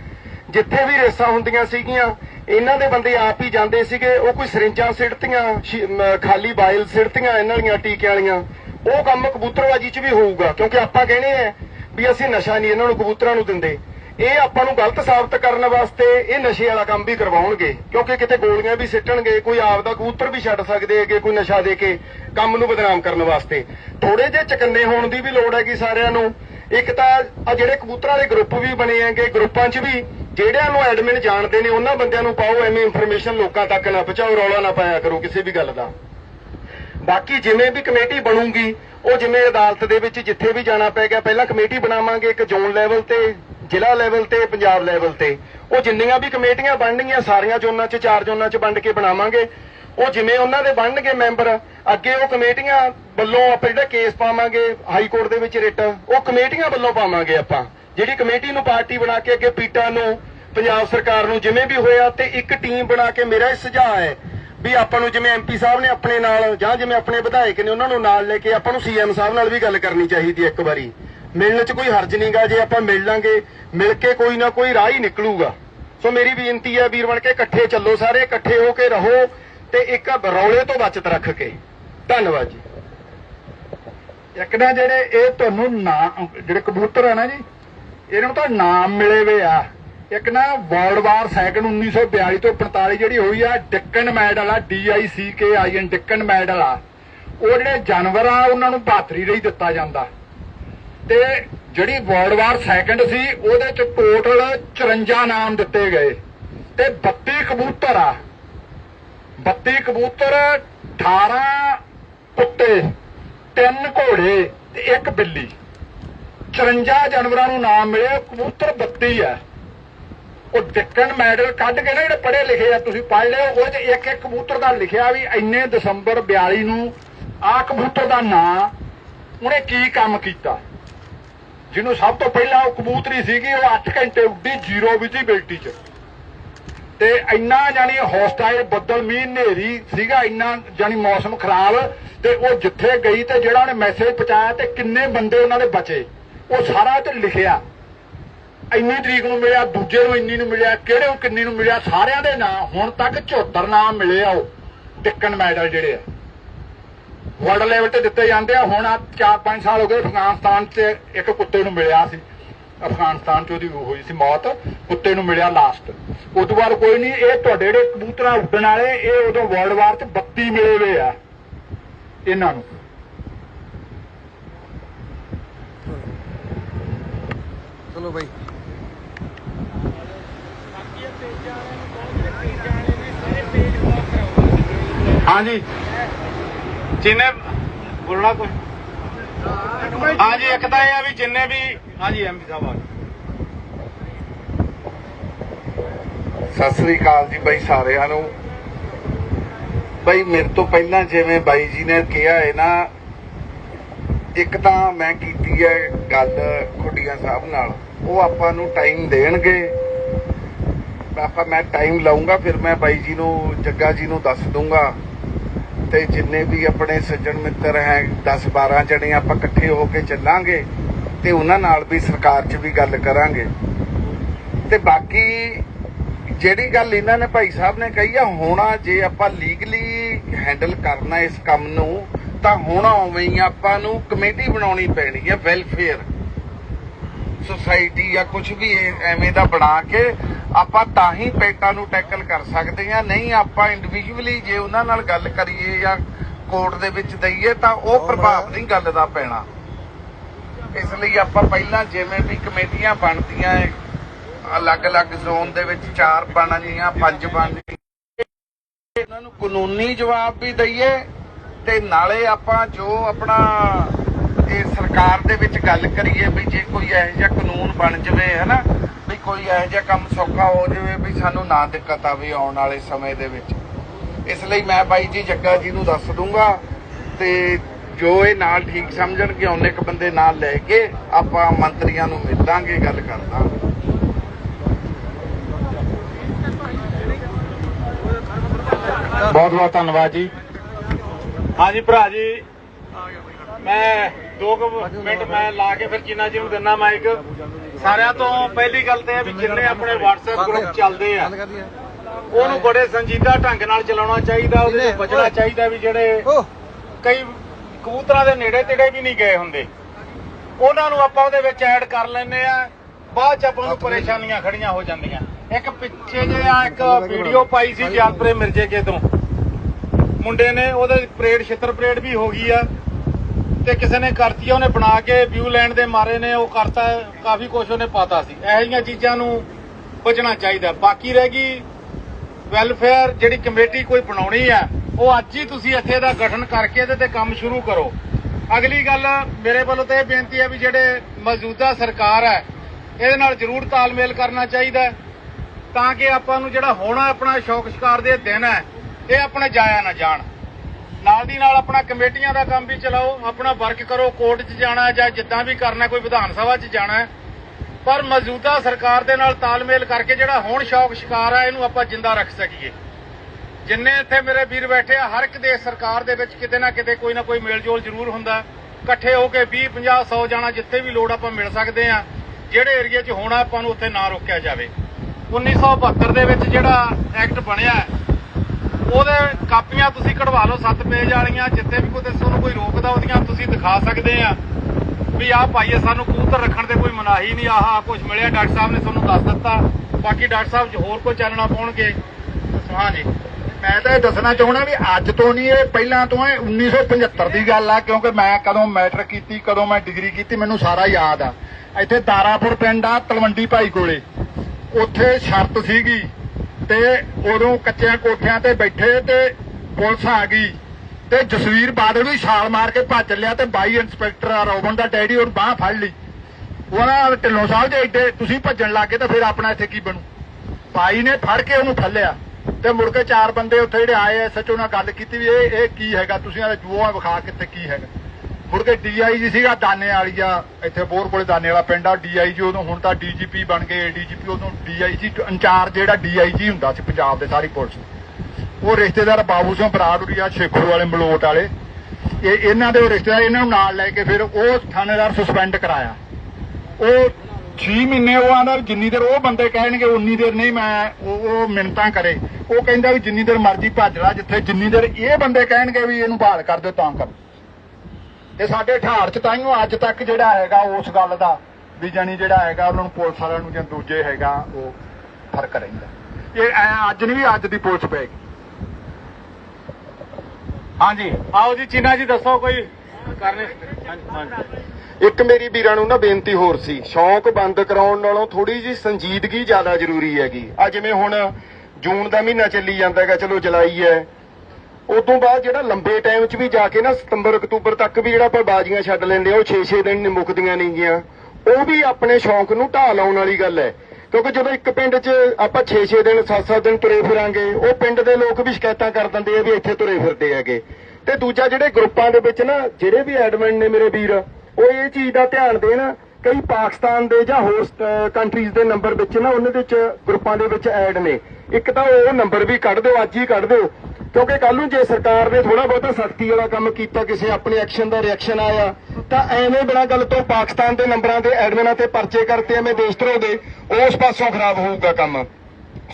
ਜਿੱਥੇ ਵੀ ਰੇਸਾਂ ਹੁੰਦੀਆਂ ਸੀਗੀਆਂ, ਇਹਨਾਂ ਦੇ ਬੰਦੇ ਆਪ ਹੀ ਜਾਂਦੇ ਸੀਗੇ। ਉਹ ਕੋਈ ਸਰਿੰਜਾਂ ਸਿੜਤੀਆਂ ਖਾਲੀ ਬਾਇਲ ਸਿੜਤੀਆਂ ਇਹਨਾਂ ਦੀਆਂ, ਟੀਕਿਆਂ ਵਾਲੀਆਂ। ਉਹ ਕੰਮ ਕਬੂਤਰਬਾਜੀ 'ਚ ਵੀ ਹੋਊਗਾ, ਕਿਉਂਕਿ ਆਪਾਂ ਕਹਿੰਦੇ ਆ ਵੀ ਅਸੀਂ ਨਸ਼ਾ ਨਹੀਂ ਇਹਨਾਂ ਨੂੰ ਕਬੂਤਰਾਂ ਨੂੰ ਦਿੰਦੇ। ਇਹ ਆਪਾਂ ਨੂੰ ਗਲਤ ਸਾਬਤ ਕਰਨ ਵਾਸਤੇ ਇਹ ਨਸ਼ੇ ਵਾਲਾ ਕੰਮ ਵੀ ਕਰਵਾਉਣਗੇ। ਕਿਉਂਕਿ ਕਿਤੇ ਗੋਲੀਆਂ ਵੀ ਸਿੱਟਣਗੇ, ਕੋਈ ਆਪ ਦਾ ਕਬੂਤਰ ਵੀ ਛੱਡ ਸਕਦੇ ਹੈਗੇ, ਕੋਈ ਨਸ਼ਾ ਦੇ ਕੇ ਕੰਮ ਨੂੰ ਬਦਨਾਮ ਕਰਨ ਵਾਸਤੇ। ਥੋੜੇ ਜਿਹੇ ਚਕੰਨੇ ਹੋਣ ਦੀ ਵੀ ਲੋੜ ਹੈਗੀ ਸਾਰਿਆਂ ਨੂੰ। ਇੱਕ ਤਾਂ ਆ ਜਿਹੜੇ ਕਬੂਤਰਾਂ ਦੇ ਗਰੁੱਪ ਵੀ ਬਣੇ ਹੈਗੇ, ਗਰੁੱਪਾਂ 'ਚ ਵੀ ਜਿਹੜਿਆਂ ਨੂੰ ਐਡਮਿਨ ਜਾਣਦੇ ਨੇ, ਉਹਨਾਂ ਬੰਦਿਆਂ ਨੂੰ ਪਾਓ, ਐਵੇਂ ਇਨਫੋਰਮੇਸ਼ਨ ਲੋਕਾਂ ਤੱਕ ਨਾ ਪਹੁੰਚਾਓ, ਰੌਲਾ ਨਾ ਪਾਇਆ ਕਰੋ ਕਿਸੇ ਵੀ ਗੱਲ ਦਾ। ਬਾਕੀ ਜਿਵੇਂ ਵੀ ਕਮੇਟੀ ਬਣੂਗੀ, ਉਹ ਜਿਵੇਂ ਅਦਾਲਤ ਦੇ ਵਿੱਚ ਜਿੱਥੇ ਵੀ ਜਾਣਾ ਪੈ ਗਿਆ, ਪਹਿਲਾਂ ਕਮੇਟੀ ਬਣਾਵਾਂਗੇ ਇੱਕ ਜ਼ੋਨ ਲੈਵਲ ਤੇ ਜ਼ਿਲ੍ਹਾ ਲੈਵਲ ਤੇ, ਪੰਜਾਬ ਲੈਵਲ ਤੇ। ਉਹ ਜਿੰਨੀਆਂ ਵੀ ਕਮੇਟੀਆਂ ਬਣਨਗੀਆਂ, ਸਾਰੀਆਂ ਜ਼ੋਨਾਂ 'ਚ, ਚਾਰ ਜ਼ੋਨਾਂ 'ਚ ਵੰਡ ਕੇ ਬਣਾਵਾਂਗੇ। ਉਹ ਜਿਵੇਂ ਉਹਨਾਂ ਦੇ ਬਣਨਗੇ ਮੈਂਬਰ, ਅੱਗੇ ਉਹ ਕਮੇਟੀਆਂ ਵੱਲੋਂ ਆਪਾਂ ਜਿਹੜਾ ਕੇਸ ਪਾਵਾਂਗੇ, ਹਾਈ ਕੋਰਟ ਦੇ ਵਿੱਚ ਰਿਟ, ਉਹ ਕਮੇਟੀਆਂ ਵੱਲੋਂ ਪਾਵਾਂਗੇ ਆਪਾਂ। ਜਿਹੜੀ ਕਮੇਟੀ ਨੂੰ ਪਾਰਟੀ ਬਣਾ ਕੇ ਅੱਗੇ ਪੀਟਾਂ ਨੂੰ, ਪੰਜਾਬ ਸਰਕਾਰ ਨੂੰ ਜਿਵੇਂ ਵੀ ਹੋਇਆ ਤੇ ਇੱਕ ਟੀਮ ਬਣਾ ਕੇ ਮੇਰਾ ਇਹ ਸੁਝਾਅ ਹੈ ਵੀ ਆਪਾਂ ਨੂੰ ਜਿਵੇਂ ਐਮਪੀ ਸਾਹਿਬ ਨੇ ਆਪਣੇ ਨਾਲ ਜਾਂ ਜਿਵੇਂ ਆਪਣੇ ਵਿਧਾਇਕ ਨੇ, ਉਹਨਾਂ ਨੂੰ ਨਾਲ ਲੈ ਕੇ ਆਪਾਂ ਨੂੰ ਸੀਐਮ ਸਾਹਿਬ ਨਾਲ ਵੀ ਗੱਲ ਕਰਨੀ ਚਾਹੀਦੀ ਹੈ ਇੱਕ ਵਾਰੀ। ਮਿਲਣ 'ਚ ਕੋਈ ਹਰਜ ਨਹੀਂਗਾ ਜੇ ਆਪਾਂ ਮਿਲ ਲਾਂਗੇ, ਮਿਲ ਕੇ ਕੋਈ ਨਾ ਕੋਈ ਰਾਹ ਹੀ ਨਿਕਲੂਗਾ। ਸੋ ਮੇਰੀ ਬੇਨਤੀ ਹੈ ਵੀਰ ਬਣ ਕੇ, ਇਕੱਠੇ ਚੱਲੋ ਸਾਰੇ, ਇਕੱਠੇ ਹੋ ਕੇ ਰਹੋ ਤੇ ਇੱਕ ਰੌਲੇ ਤੋਂ ਬਚਤ ਰੱਖ ਕੇ। ਧੰਨਵਾਦ ਜੀ। ਇੱਕ ਨਾ ਜਿਹੜੇ ਇਹ ਤੁਹਾਨੂੰ ਨਾਮ ਜਿਹੜੇ ਕਬੂਤਰ ਆ ਨਾ ਜੀ, ਇਹਨਾਂ ਨੂੰ ਤਾਂ ਨਾਮ ਮਿਲੇ ਵੇ ਆ। ਇੱਕ ਨਾ ਵਰਲਡ ਵਾਰ ਸੈਕੰਡ 1942 ਤੋਂ 45 ਜਿਹੜੀ ਹੋਈ ਆ, ਡਿੱਕਨ ਮੈਡਲ ਆ D I C K I N Dickin medal ਆ। ਉਹ ਜਿਹੜੇ ਜਾਨਵਰ ਆ, ਉਹਨਾਂ ਨੂੰ ਬਹਾਦਰੀ ਲਈ ਦਿੱਤਾ ਜਾਂਦਾ। ਤੇ ਜਿਹੜੀ ਵਰਲਡ ਵਾਰ ਸੈਕੰਡ ਸੀ, ਉਹਦੇ ਚ ਟੋਟਲ 54 ਨਾਮ ਦਿੱਤੇ ਗਏ। ਤੇ 32 ਕਬੂਤਰ ਆ। 32 ਕਬੂਤਰ 18 ਕੁੱਤੇ, ਤਿੰਨ ਘੋੜੇ ਤੇ ਇੱਕ ਬਿੱਲੀ। 54 ਜਾਨਵਰਾਂ ਨੂੰ ਨਾਮ ਮਿਲੇ ਕਬੂਤਰ 32 ਆ। ਉਹ ਡਿੱਕਨ ਮੈਡਲ ਕੱਢ ਕੇ ਨਾ ਜਿਹੜੇ ਪੜ੍ਹੇ ਲਿਖੇ ਆ, ਤੁਸੀਂ ਪੜ੍ਹ ਲਿਓ, ਉਹ 'ਚ ਇੱਕ ਇੱਕ ਕਬੂਤਰ ਦਾ ਲਿਖਿਆ ਵੀ ਇੰਨੇ ਦਸੰਬਰ 42 ਨੂੰ ਆਹ ਕਬੂਤਰ ਦਾ ਨਾਂ, ਉਹਨੇ ਕੀ ਕੰਮ ਕੀਤਾ? ਜਿਹਨੂੰ ਸਭ ਤੋਂ ਪਹਿਲਾਂ ਉਹ ਕਬੂਤਰੀ ਸੀਗੀ, ਉਹ 8 ਘੰਟੇ ਉੱਡੀ ਜ਼ੀਰੋ ਵਿਜ਼ਿਬਿਲਟੀ 'ਚ। ਤੇ ਇੰਨਾ ਜਾਨੀ ਹੌਸਟਾਈਲ ਬੱਦਲ ਮੀਂਹ ਹਨੇਰੀ ਸੀਗਾ, ਇੰਨਾ ਜਾਨੀ ਮੌਸਮ ਖਰਾਬ, ਤੇ ਉਹ ਜਿੱਥੇ ਗਈ ਤੇ ਜਿਹੜਾ ਉਹਨੇ ਮੈਸੇਜ ਪਹੁੰਚਾਇਆ ਤੇ ਕਿੰਨੇ ਬੰਦੇ ਉਹਨਾਂ ਦੇ ਬਚੇ। ਉਹ ਸਾਰਾ ਤੇ ਲਿਖਿਆ। ਇੰਨੀ ਤਰੀਕ ਨੂੰ ਮਿਲਿਆ, ਦੂਜੇ ਨੂੰ ਇੰਨੀ ਨੂੰ ਮਿਲਿਆ, ਕਿਹੜੇ ਨੂੰ ਕਿੰਨੀ ਨੂੰ ਮਿਲਿਆ, ਸਾਰਿਆਂ ਦੇ ਨਾਂ, ਹੁਣ ਤੱਕ 74 ਨਾਮ ਮਿਲੇ ਆ ਉਹ ਟਿੱਕਣ ਮੈਡਲ ਜਿਹੜੇ ਆ। ਵਰਲਡ ਲੈਵਲ ਤੇ ਦਿੱਤੇ ਜਾਂਦੇ ਆ। ਹੁਣ ਆ 4-5 ਸਾਲ ਹੋ ਗਏ ਅਫਗਾਨਿਸਤਾਨ 'ਚ ਇੱਕ ਕੁੱਤੇ ਨੂੰ ਮਿਲਿਆ ਸੀ। ਅਫਗਾਨਿਸਤਾਨ 'ਚ ਉਹਦੀ ਹੋਈ ਸੀ ਮੌਤ। ਕੁੱਤੇ ਨੂੰ ਮਿਲਿਆ ਲਾਸਟ ਉਸ ਤੋਂ ਬਾਅਦ ਕੋਈ ਨਹੀਂ ਇਹ ਤੁਹਾਡੇ ਜਿਹੜੇ ਕਬੂਤਰਾਂ ਉੱਡਣ ਵਾਲੇ ਇਹ ਉਦੋਂ ਵਰਲਡ ਵਾਰ 'ਚ 32 ਮਿਲੇ ਹੋਏ ਆ। ਇਹਨਾਂ ਨੂੰ। ਚਲੋ ਬਾਈ। ਹਾਂਜੀ। ਜਿੰਨੇ ਬੋਲਣਾ ਕੋਈ। ਹਾਂਜੀ, ਇੱਕ ਤਾਂ ਇਹ ਆ ਵੀ ਜਿੰਨੇ ਵੀ ਹਾਂਜੀ ਐਮਪੀ ਸਾਹਿਬ ਆ ਸਤਿ ਸ੍ਰੀ ਅਕਾਲ ਜੀ ਬਾਈ ਸਾਰਿਆਂ ਨੂੰ। ਬਾਈ, ਮੇਰੇ ਤੋਂ ਪਹਿਲਾਂ ਜਿਵੇਂ ਬਾਈ ਜੀ ਨੇ ਕਿਹਾ ਹੈ ਨਾ, ਇੱਕ ਤਾਂ ਮੈਂ ਕੀਤੀ ਹੈ ਗੱਲ ਖੁੱਡੀਆਂ ਸਾਹਿਬ ਨਾਲ। ਉਹ ਆਪਾਂ ਨੂੰ ਟਾਈਮ ਦੇਣਗੇ। ਆਪਾਂ ਮੈਂ ਟਾਈਮ ਲਾਉਂਗਾ ਫਿਰ ਮੈਂ ਬਾਈ ਜੀ ਨੂੰ, ਜੱਗਾ ਜੀ ਨੂੰ ਦੱਸ ਦੂੰਗਾ ਤੇ ਜਿੰਨੇ ਵੀ ਆਪਣੇ ਸੱਜਣ ਮਿੱਤਰ ਹੈ 10 12 ਜਣੇ ਆਪਾਂ ਇਕੱਠੇ ਹੋ ਕੇ ਚੱਲਾਂਗੇ ਤੇ ਉਹਨਾਂ ਨਾਲ ਵੀ ਸਰਕਾਰ 'ਚ ਵੀ ਗੱਲ ਕਰਾਂਗੇ। ਤੇ ਬਾਕੀ ਜਿਹੜੀ ਗੱਲ ਇਹਨਾਂ ਨੇ ਭਾਈ ਸਾਹਿਬ ਨੇ ਕਹੀ ਆ, ਹੋਣਾ ਜੇ ਆਪਾਂ ਲੀਗਲੀ ਹੈਂਡਲ ਕਰਨਾ ਇਸ ਕੰਮ ਨੂੰ, ਤਾਂ ਹੋਣਾ ਉਵੇਂ ਹੀ ਆਪਾਂ ਨੂੰ ਕਮੇਟੀ ਬਣਾਉਣੀ ਪੈਣੀ ਹੈ ਵੈਲਫੇਅਰ ਸੁਸਾਇਟੀ ਜਾਂ ਕੁਝ ਵੀ ਇਹ ਐਵੇਂ ਦਾ ਬਣਾ ਕੇ ਆਪਾਂ ਤਾਂ ਹੀ ਪੈਟਾਂ ਨੂੰ ਟੈਕਲ ਕਰ ਸਕਦੇ ਆ ਨਹੀਂ ਆਪਾਂ ਇੰਡੀਵਿਜੂਅਲੀ ਜੇ ਉਹਨਾਂ ਨਾਲ ਗੱਲ ਕਰੀਏ ਜਾਂ ਕੋਰਟ ਦੇ ਵਿੱਚ ਦਈਏ ਤਾਂ ਉਹ ਪ੍ਰਭਾਵ ਨਹੀਂ ਗੱਲ ਦਾ ਪੈਣਾ। ਇਸ ਲਈ ਆਪਾਂ ਪਹਿਲਾਂ ਜਿਵੇਂ ਵੀ ਕਮੇਟੀਆਂ ਬਣਦੀਆਂ ਹੈ ਅਲੱਗ-ਅਲੱਗ ਜ਼ੋਨ ਦੇ ਵਿੱਚ ਚਾਰ ਬਣਨੀਆਂ ਪੰਜ ਬਣਨੀਆਂ ਇਹਨਾਂ ਨੂੰ ਕਾਨੂੰਨੀ ਜਵਾਬ ਵੀ ਦਈਏ ਤੇ ਨਾਲੇ ਆਪਾਂ ਜੋ ਆਪਣਾ ਇਹ ਸਰਕਾਰ ਦੇ ਵਿੱਚ ਗੱਲ ਕਰੀਏ ਵੀ ਜੇ ਕੋਈ ਇਹੋ ਜਿਹਾ ਕਾਨੂੰਨ ਬਣ ਜਵੇ ਹਨਾ ਵੀ ਕੋਈ ਇਹੋ ਜਿਹਾ ਕੰਮ ਸੌਖਾ ਹੋ ਜਾਵੇ ਵੀ ਸਾਨੂੰ ਨਾ ਦਿੱਕਤ ਆਵੇ ਆਉਣ ਵਾਲੇ ਸਮੇਂ ਦੇ ਵਿੱਚ। ਇਸ ਲਈ ਮੈਂ ਬਾਈ ਜੀ ਜੱਗਾ ਜੀ ਨੂੰ ਦੱਸ ਦੂੰਗਾ ਤੇ ਜੋ ਇਹ ਨਾਲ ਠੀਕ ਸਮਝਣਗੇ ਉਹਨੇ ਇੱਕ ਬੰਦੇ ਨਾਲ ਲੈ ਕੇ ਆਪਾਂ ਮੰਤਰੀਆਂ ਨੂੰ ਮਿਲਾਂਗੇ ਗੱਲ ਕਰਦਾ। ਬਹੁਤ ਬਹੁਤ ਧੰਨਵਾਦ ਜੀ। ਹਾਂਜੀ ਭਰਾ ਜੀ ਮੈਂ 2 ਮਿੰਟ ਮੈਂ ਲਾ ਕੇ ਫਿਰ ਚੀਨਾ ਜੀ ਨੂੰ ਦਿੰਦਾ ਮਾਈਕ ਸਾਰਿਆਂ ਤੋਂ ਪਹਿਲੀ ਗੱਲ ਤੇ ਇਹ ਵੀ ਜਿੰਨੇ ਆਪਣੇ WhatsApp ਗਰੁੱਪ ਚੱਲਦੇ ਆ ਉਹਨੂੰ ਬੜੇ ਸੰਜੀਦਾ ਢੰਗ ਨਾਲ ਚਲਾਉਣਾ ਚਾਹੀਦਾ ਉਹਦੇ ਤੇ ਬਚਣਾ ਚਾਹੀਦਾ ਵੀ ਜਿਹੜੇ ਕਈ ਕਬੂਤਰਾਂ ਦੇ ਨੇੜੇ ਤੇੜੇ ਵੀ ਨਹੀਂ ਗਏ ਹੁੰਦੇ। ਉਹਨਾਂ ਨੂੰ ਆਪਾਂ ਉਹਦੇ ਵਿੱਚ ਐਡ ਕਰ ਲੈਨੇ ਆ ਬਾਅਦ ਚ ਆਪਾਂ ਨੂੰ ਪਰੇਸ਼ਾਨੀਆਂ ਖੜੀਆਂ ਹੋ ਜਾਂਦੀਆਂ। ਇੱਕ ਪਿੱਛੇ ਜਿਹਾ ਇੱਕ ਵੀਡੀਓ ਪਾਈ ਸੀ ਜਲਪਰੇ ਮਿਰਜੇ ਕੇ ਤੋਂ ਮੁੰਡੇ ਨੇ ਉਹਦੇ ਪਰੇਡ ਛਿੱਤਰ ਪਰੇਡ ਵੀ ਹੋ ਗਈ ਆ। ਤੇ ਕਿਸੇ ਨੇ ਕਰਤੀ ਉਹਨੇ ਬਣਾ ਕੇ ਵਿਊ ਲੈਣ ਦੇ ਮਾਰੇ ਨੇ, ਉਹ ਕਰਤਾ, ਕਾਫੀ ਕੁਝ ਉਹਨੇ ਪਾਤਾ ਸੀ। ਇਹੋ ਜਿਹੀਆਂ ਚੀਜ਼ਾਂ ਨੂੰ ਬਚਣਾ ਚਾਹੀਦਾ। ਬਾਕੀ ਰਹਿ ਗਈ ਵੈਲਫੇਅਰ ਜਿਹੜੀ ਕਮੇਟੀ ਕੋਈ ਬਣਾਉਣੀ ਹੈ ਉਹ ਅੱਜ ਹੀ ਤੁਸੀਂ ਇੱਥੇ ਦਾ ਗਠਨ ਕਰਕੇ ਇਹਦੇ ਤੇ ਕੰਮ ਸ਼ੁਰੂ ਕਰੋ। ਅਗਲੀ ਗੱਲ, ਮੇਰੇ ਵੱਲੋਂ ਤਾਂ ਇਹ ਬੇਨਤੀ ਹੈ ਵੀ ਜਿਹੜੇ ਮੌਜੂਦਾ ਸਰਕਾਰ ਹੈ ਇਹਦੇ ਨਾਲ ਜ਼ਰੂਰ ਤਾਲਮੇਲ ਕਰਨਾ ਚਾਹੀਦਾ ਤਾਂ ਕਿ ਆਪਾਂ ਨੂੰ ਜਿਹੜਾ ਹੋਣਾ ਆਪਣਾ ਸ਼ੌਕ ਸ਼ਿਕਾਰ ਦੇ ਦਿਨ ਹੈ, ਇਹ ਆਪਣੇ ਜਾਇਆ ਨਾ ਜਾਣ। ਨਾਲ ਦੀ ਨਾਲ ਆਪਣਾ ਕਮੇਟੀਆਂ ਦਾ ਕੰਮ ਵੀ ਚਲਾਓ ਆਪਣਾ ਵਰਕ ਕਰੋ ਕੋਰਟ 'ਚ ਜਾਣਾ ਜਾਂ ਜਿੱਦਾਂ ਵੀ ਕਰਨਾ ਕੋਈ ਵਿਧਾਨ ਸਭਾ 'ਚ ਜਾਣਾ ਪਰ ਮੌਜੂਦਾ ਸਰਕਾਰ ਦੇ ਨਾਲ ਤਾਲਮੇਲ ਕਰਕੇ ਜਿਹੜਾ ਹੁਣ ਸ਼ੌਕ ਸ਼ਿਕਾਰ ਆ ਇਹਨੂੰ ਆਪਾਂ ਜਿੰਦਾ ਰੱਖ ਸਕੀਏ। ਜਿੰਨੇ ਇੱਥੇ ਮੇਰੇ ਵੀਰ ਬੈਠੇ ਆ ਹਰ ਇੱਕ ਦੇ ਸਰਕਾਰ ਦੇ ਵਿੱਚ ਕਿਤੇ ਨਾ ਕਿਤੇ ਕੋਈ ਨਾ ਕੋਈ ਮੇਲਜੋਲ ਜ਼ਰੂਰ ਹੁੰਦਾ। ਇਕੱਠੇ ਹੋ ਕੇ 20 50 100 ਜਾਣਾ ਜਿੱਥੇ ਵੀ ਲੋੜ ਆਪਾਂ ਮਿਲ ਸਕਦੇ ਆ ਜਿਹੜੇ ਏਰੀਆ 'ਚ ਹੋਣਾ ਆਪਾਂ ਨੂੰ ਉੱਥੇ ਨਾ ਰੋਕਿਆ ਜਾਵੇ। 1972 ਦੇ ਵਿੱਚ ਜਿਹੜਾ ਐਕਟ ਬਣਿਆ ਹੈ, ਉਹਦੇ ਕਾਪੀਆਂ ਤੁਸੀਂ ਕਢਵਾ ਲਓ 7 ਪੇਜ ਵਾਲੀਆਂ, ਜਿੱਥੇ ਵੀ ਕੋਈ ਤੁਹਾਨੂੰ ਕੋਈ ਰੋਕਦਾ, ਉਹਦੀਆਂ ਤੁਸੀਂ ਦਿਖਾ ਸਕਦੇ ਆ। ਵੀ ਆਹ ਭਾਈਏ ਸਾਨੂੰ ਕਬੂਤਰ ਰੱਖਣ ਤੇ ਕੋਈ ਮਨਾਹੀ ਨਹੀਂ, ਆਹ ਕੁਝ ਮਿਲਿਆ। ਡਾਕਟਰ ਸਾਹਿਬ ਨੇ ਤੁਹਾਨੂੰ ਦੱਸ ਦਿੱਤਾ। ਬਾਕੀ ਡਾਕਟਰ ਸਾਹਿਬ ਜੋ ਹੋਰ ਕੋਈ ਚਾਨਣਾ ਪਾਉਣਗੇ? ਹਾਂਜੀ ਮੈਂ ਤਾਂ ਇਹ ਦੱਸਣਾ ਚਾਹੁੰਦਾ ਵੀ ਅੱਜ ਤੋਂ ਨਹੀਂ, ਇਹ ਪਹਿਲਾਂ ਤੋਂ ਇਹ 1975 ਦੀ ਗੱਲ ਆ, ਕਿਉਂਕਿ ਮੈਂ ਕਦੋਂ ਮੈਟਰ ਕੀਤੀ, ਕਦੋਂ ਮੈਂ ਡਿਗਰੀ ਕੀਤੀ, ਮੈਨੂੰ ਸਾਰਾ ਯਾਦ ਆ। ਇੱਥੇ ਦਾਰਾਪੁਰ ਪਿੰਡ ਆ, ਤਲਵੰਡੀ ਭਾਈ ਕੋਲੇ। ਉੱਥੇ ਸ਼ਰਤ ਸੀਗੀ ਤੇ ਉਦੋਂ ਕੱਚਿਆਂ ਕੋਠਿਆਂ ਤੇ ਬੈਠੇ ਤੇ ਪੁਲਿਸ ਆ ਗਈ। ਤੇ ਜਸਵੀਰ ਬਾਦਲ ਵੀ ਛਾਲ ਮਾਰ ਕੇ ਭੱਜ ਲਿਆ ਤੇ ਬਾਈ ਇੰਸਪੈਕਟਰ ਆ ਰੋਬਨ ਦਾ ਡੈਡੀ ਉਹ ਬਾਹ ਫੜ ਲਈ। ਉਹਨਾਂ ਢਿੱਲੋਂ ਸਾਹਿਬ ਜੇ ਏਡੇ ਤੁਸੀਂ ਭੱਜਣ ਲੱਗੇ ਤਾਂ ਫਿਰ ਆਪਣਾ ਇੱਥੇ ਕੀ ਬਣੂ? ਭਾਈ ਨੇ ਫੜ ਕੇ ਉਹਨੂੰ ਥੱਲਿਆ ਤੇ ਮੁੜ ਕੇ ਚਾਰ ਬੰਦੇ ਉੱਥੇ ਜਿਹੜੇ ਆਏ ਐ ਸੱਚੋ ਨਾਲ ਗੱਲ ਕੀਤੀ ਵੀ ਇਹ ਇਹ ਕੀ ਹੈਗਾ? ਤੁਸੀਂ ਆ ਜੂਆ ਵਿਖਾ ਕਿੱਥੇ ਕੀ ਹੈਗਾ? ਮੁੜ ਕੇ ਡੀਆਈਜੀ ਸੀਗਾ, ਦਾਨੇ ਵਾਲੀ ਆ, ਇੱਥੇ ਬੋਰ ਕੋਲੇ ਦਾਨੇ ਵਾਲਾ ਪਿੰਡ ਆ। ਡੀਆਈਜੀ ਉਦੋਂ ਹੁਣ ਤਾਂ ਡੀਜੀਪੀ ਬਣ ਗਏ ਡੀਜੀਪੀ ਉਦੋਂ ਡੀਆਈਜੀ ਇੰਚਾਰਜ ਜਿਹੜਾ ਡੀਆਈਜੀ ਹੁੰਦਾ ਸੀ ਪੰਜਾਬ ਦੇ ਸਾਰੀ ਪੁਲਿਸ ਉਹ ਰਿਸ਼ਤੇਦਾਰ ਬਾਬੂ ਸਿੰਘ ਬਰਾੜੂਰੀਆ ਸ਼ੇਖੂ ਵਾਲੇ ਮਲੋਟ ਵਾਲੇ। ਇਹ ਇਹਨਾਂ ਦੇ ਰਿਸ਼ਤੇਦਾਰ, ਇਹਨਾਂ ਨੂੰ ਨਾਲ ਲੈ ਕੇ ਫਿਰ ਉਹ ਥਾਣੇਦਾਰ ਸਸਪੈਂਡ ਕਰਾਇਆ। ਉਹ 6 ਮਹੀਨੇ ਉਹ ਆਂਦਾ ਜਿੰਨੀ ਦੇਰ ਉਹ ਬੰਦੇ ਕਹਿਣਗੇ, ਉਨੀ ਦੇਰ ਨਹੀਂ ਮੈਂ ਉਹ ਉਹ ਮਿੰਤਾਂ ਕਰੇ। ਉਹ ਕਹਿੰਦਾ ਵੀ ਜਿੰਨੀ ਦੇਰ ਮਰਜ਼ੀ ਭੱਜ ਲੈ ਜਿੱਥੇ ਜਿੰਨੀ ਦੇਰ ਇਹ ਬੰਦੇ ਕਹਿਣਗੇ ਵੀ ਇਹਨੂੰ ਬਹਾਲ ਕਰ ਦਿਓ ਤਾਂ ਕਰ। ਤੇ ਸਾਡੇ ਠਾੜ ਚ ਤਾਈਓ ਅੱਜ ਤੱਕ ਜਿਹੜਾ ਹੈਗਾ ਉਸ ਗੱਲ ਦਾ ਵੀ ਜਾਨੀ ਜਿਹੜਾ ਹੈਗਾ ਉਹਨਾਂ ਨੂੰ ਪੁਲਿਸ ਵਾਲਿਆਂ ਨੂੰ ਜਾਂ ਦੂਜੇ ਹੈਗਾ ਉਹ ਫ਼ਰਕ ਰਹਿੰਦਾ। ਇਹ ਅੱਜ ਨਹੀਂ, ਅੱਜ ਦੀ ਪੁਲਿਸ ਪੈਗੀ ਹਾਂਜੀ, ਆਓ ਜੀ, ਚੀਨਾ ਜੀ ਦੱਸੋ ਕੋਈ ਕਰਨੇ। ਇੱਕ ਮੇਰੀ ਵੀਰਾਂ ਨੂੰ ਨਾ ਬੇਨਤੀ ਹੋਰ ਸੀ, ਸ਼ੌਂਕ ਬੰਦ ਕਰਾਉਣ ਨਾਲੋਂ ਥੋੜੀ ਜੀ ਸੰਜੀਦਗੀ ਜ਼ਿਆਦਾ ਜ਼ਰੂਰੀ ਹੈਗੀ। ਆ ਜਿਵੇਂ ਹੁਣ ਜੂਨ ਦਾ ਮਹੀਨਾ ਚੱਲੀ ਜਾਂਦਾ ਹੈਗਾ, ਚਲੋ ਜੁਲਾਈ ਹੈ ਉਦੋਂ ਬਾਅਦ ਜਿਹੜਾ ਲੰਬੇ ਟਾਈਮ 'ਚ ਵੀ ਜਾ ਕੇ ਨਾ ਸਤੰਬਰ, ਅਕਤੂਬਰ ਤੱਕ ਵੀ ਜਿਹੜਾ ਆਪਾਂ ਬਾਜ਼ੀਆਂ ਛੱਡ ਲੈਂਦੇ ਆ, ਉਹ 6-6 ਦਿਨ ਨਹੀਂ ਮੁੱਕਦੀਆਂ ਉਹ ਵੀ ਆਪਣੇ ਸ਼ੌਂਕ ਨੂੰ ਢਾਹ ਲਾਉਣ ਵਾਲੀ ਗੱਲ ਹੈ। ਕਿਉਂਕਿ ਜਦੋਂ ਇੱਕ ਪਿੰਡ 'ਚ ਆਪਾਂ 6-6 ਦਿਨ 7-7 ਦਿਨ ਤੁਰੇ ਫਿਰਾਂਗੇ, ਉਹ ਪਿੰਡ ਦੇ ਲੋਕ ਵੀ ਸ਼ਿਕਾਇਤਾਂ ਕਰ ਦਿੰਦੇ ਆ ਵੀ ਇੱਥੇ ਤੁਰੇ ਫਿਰਦੇ ਹੈਗੇ। ਤੇ ਦੂਜਾ ਜਿਹੜੇ ਗਰੁੱਪਾਂ ਦੇ ਵਿੱਚ ਨਾ, ਜਿਹੜੇ ਵੀ ਐਡਮਿਨ ਨੇ ਮੇਰੇ ਵੀਰ, ਉਹ ਇਹ ਚੀਜ਼ ਦਾ ਧਿਆਨ ਦੇਣ। ਕਈ ਪਾਕਿਸਤਾਨ ਦੇ ਜਾਂ ਹੋਰ ਕੰਟਰੀਜ਼ ਦੇ ਨੰਬਰ ਵਿੱਚ ਨਾ ਉਹਨਾਂ ਦੇ ਵਿੱਚ ਗਰੁੱਪਾਂ ਦੇ ਵਿੱਚ ਐਡ ਨੇ। ਇੱਕ ਤਾਂ ਉਹ ਨੰਬਰ ਵੀ ਕੱਢ ਦਿਓ, ਅੱਜ ਹੀ ਕੱਢ ਦਿਓ। ਕਿਉਂਕਿ ਕੱਲ ਨੂੰ ਜੇ ਸਰਕਾਰ ਨੇ ਥੋੜਾ ਬਹੁਤਾ ਸਖਤੀ ਵਾਲਾ ਕੰਮ ਕੀਤਾ, ਕਿਸੇ ਆਪਣੇ ਐਕਸ਼ਨ ਦਾ ਰਿਐਕਸ਼ਨ ਆਇਆ, ਤਾਂ ਐਵੇਂ ਬਿਨਾਂ ਗੱਲ ਤੋਂ ਪਾਕਿਸਤਾਨ ਦੇ ਨੰਬਰਾਂ ਦੇ, ਐਡਮਿਨਾਂ ਤੇ ਪਰਚੇ ਕਰਤੇ, ਐਵੇਂ ਦੇਸ਼ ਧਰੋ ਦੇ, ਉਸ ਪਾਸੋਂ ਖਰਾਬ ਹੋਊਗਾ ਕੰਮ।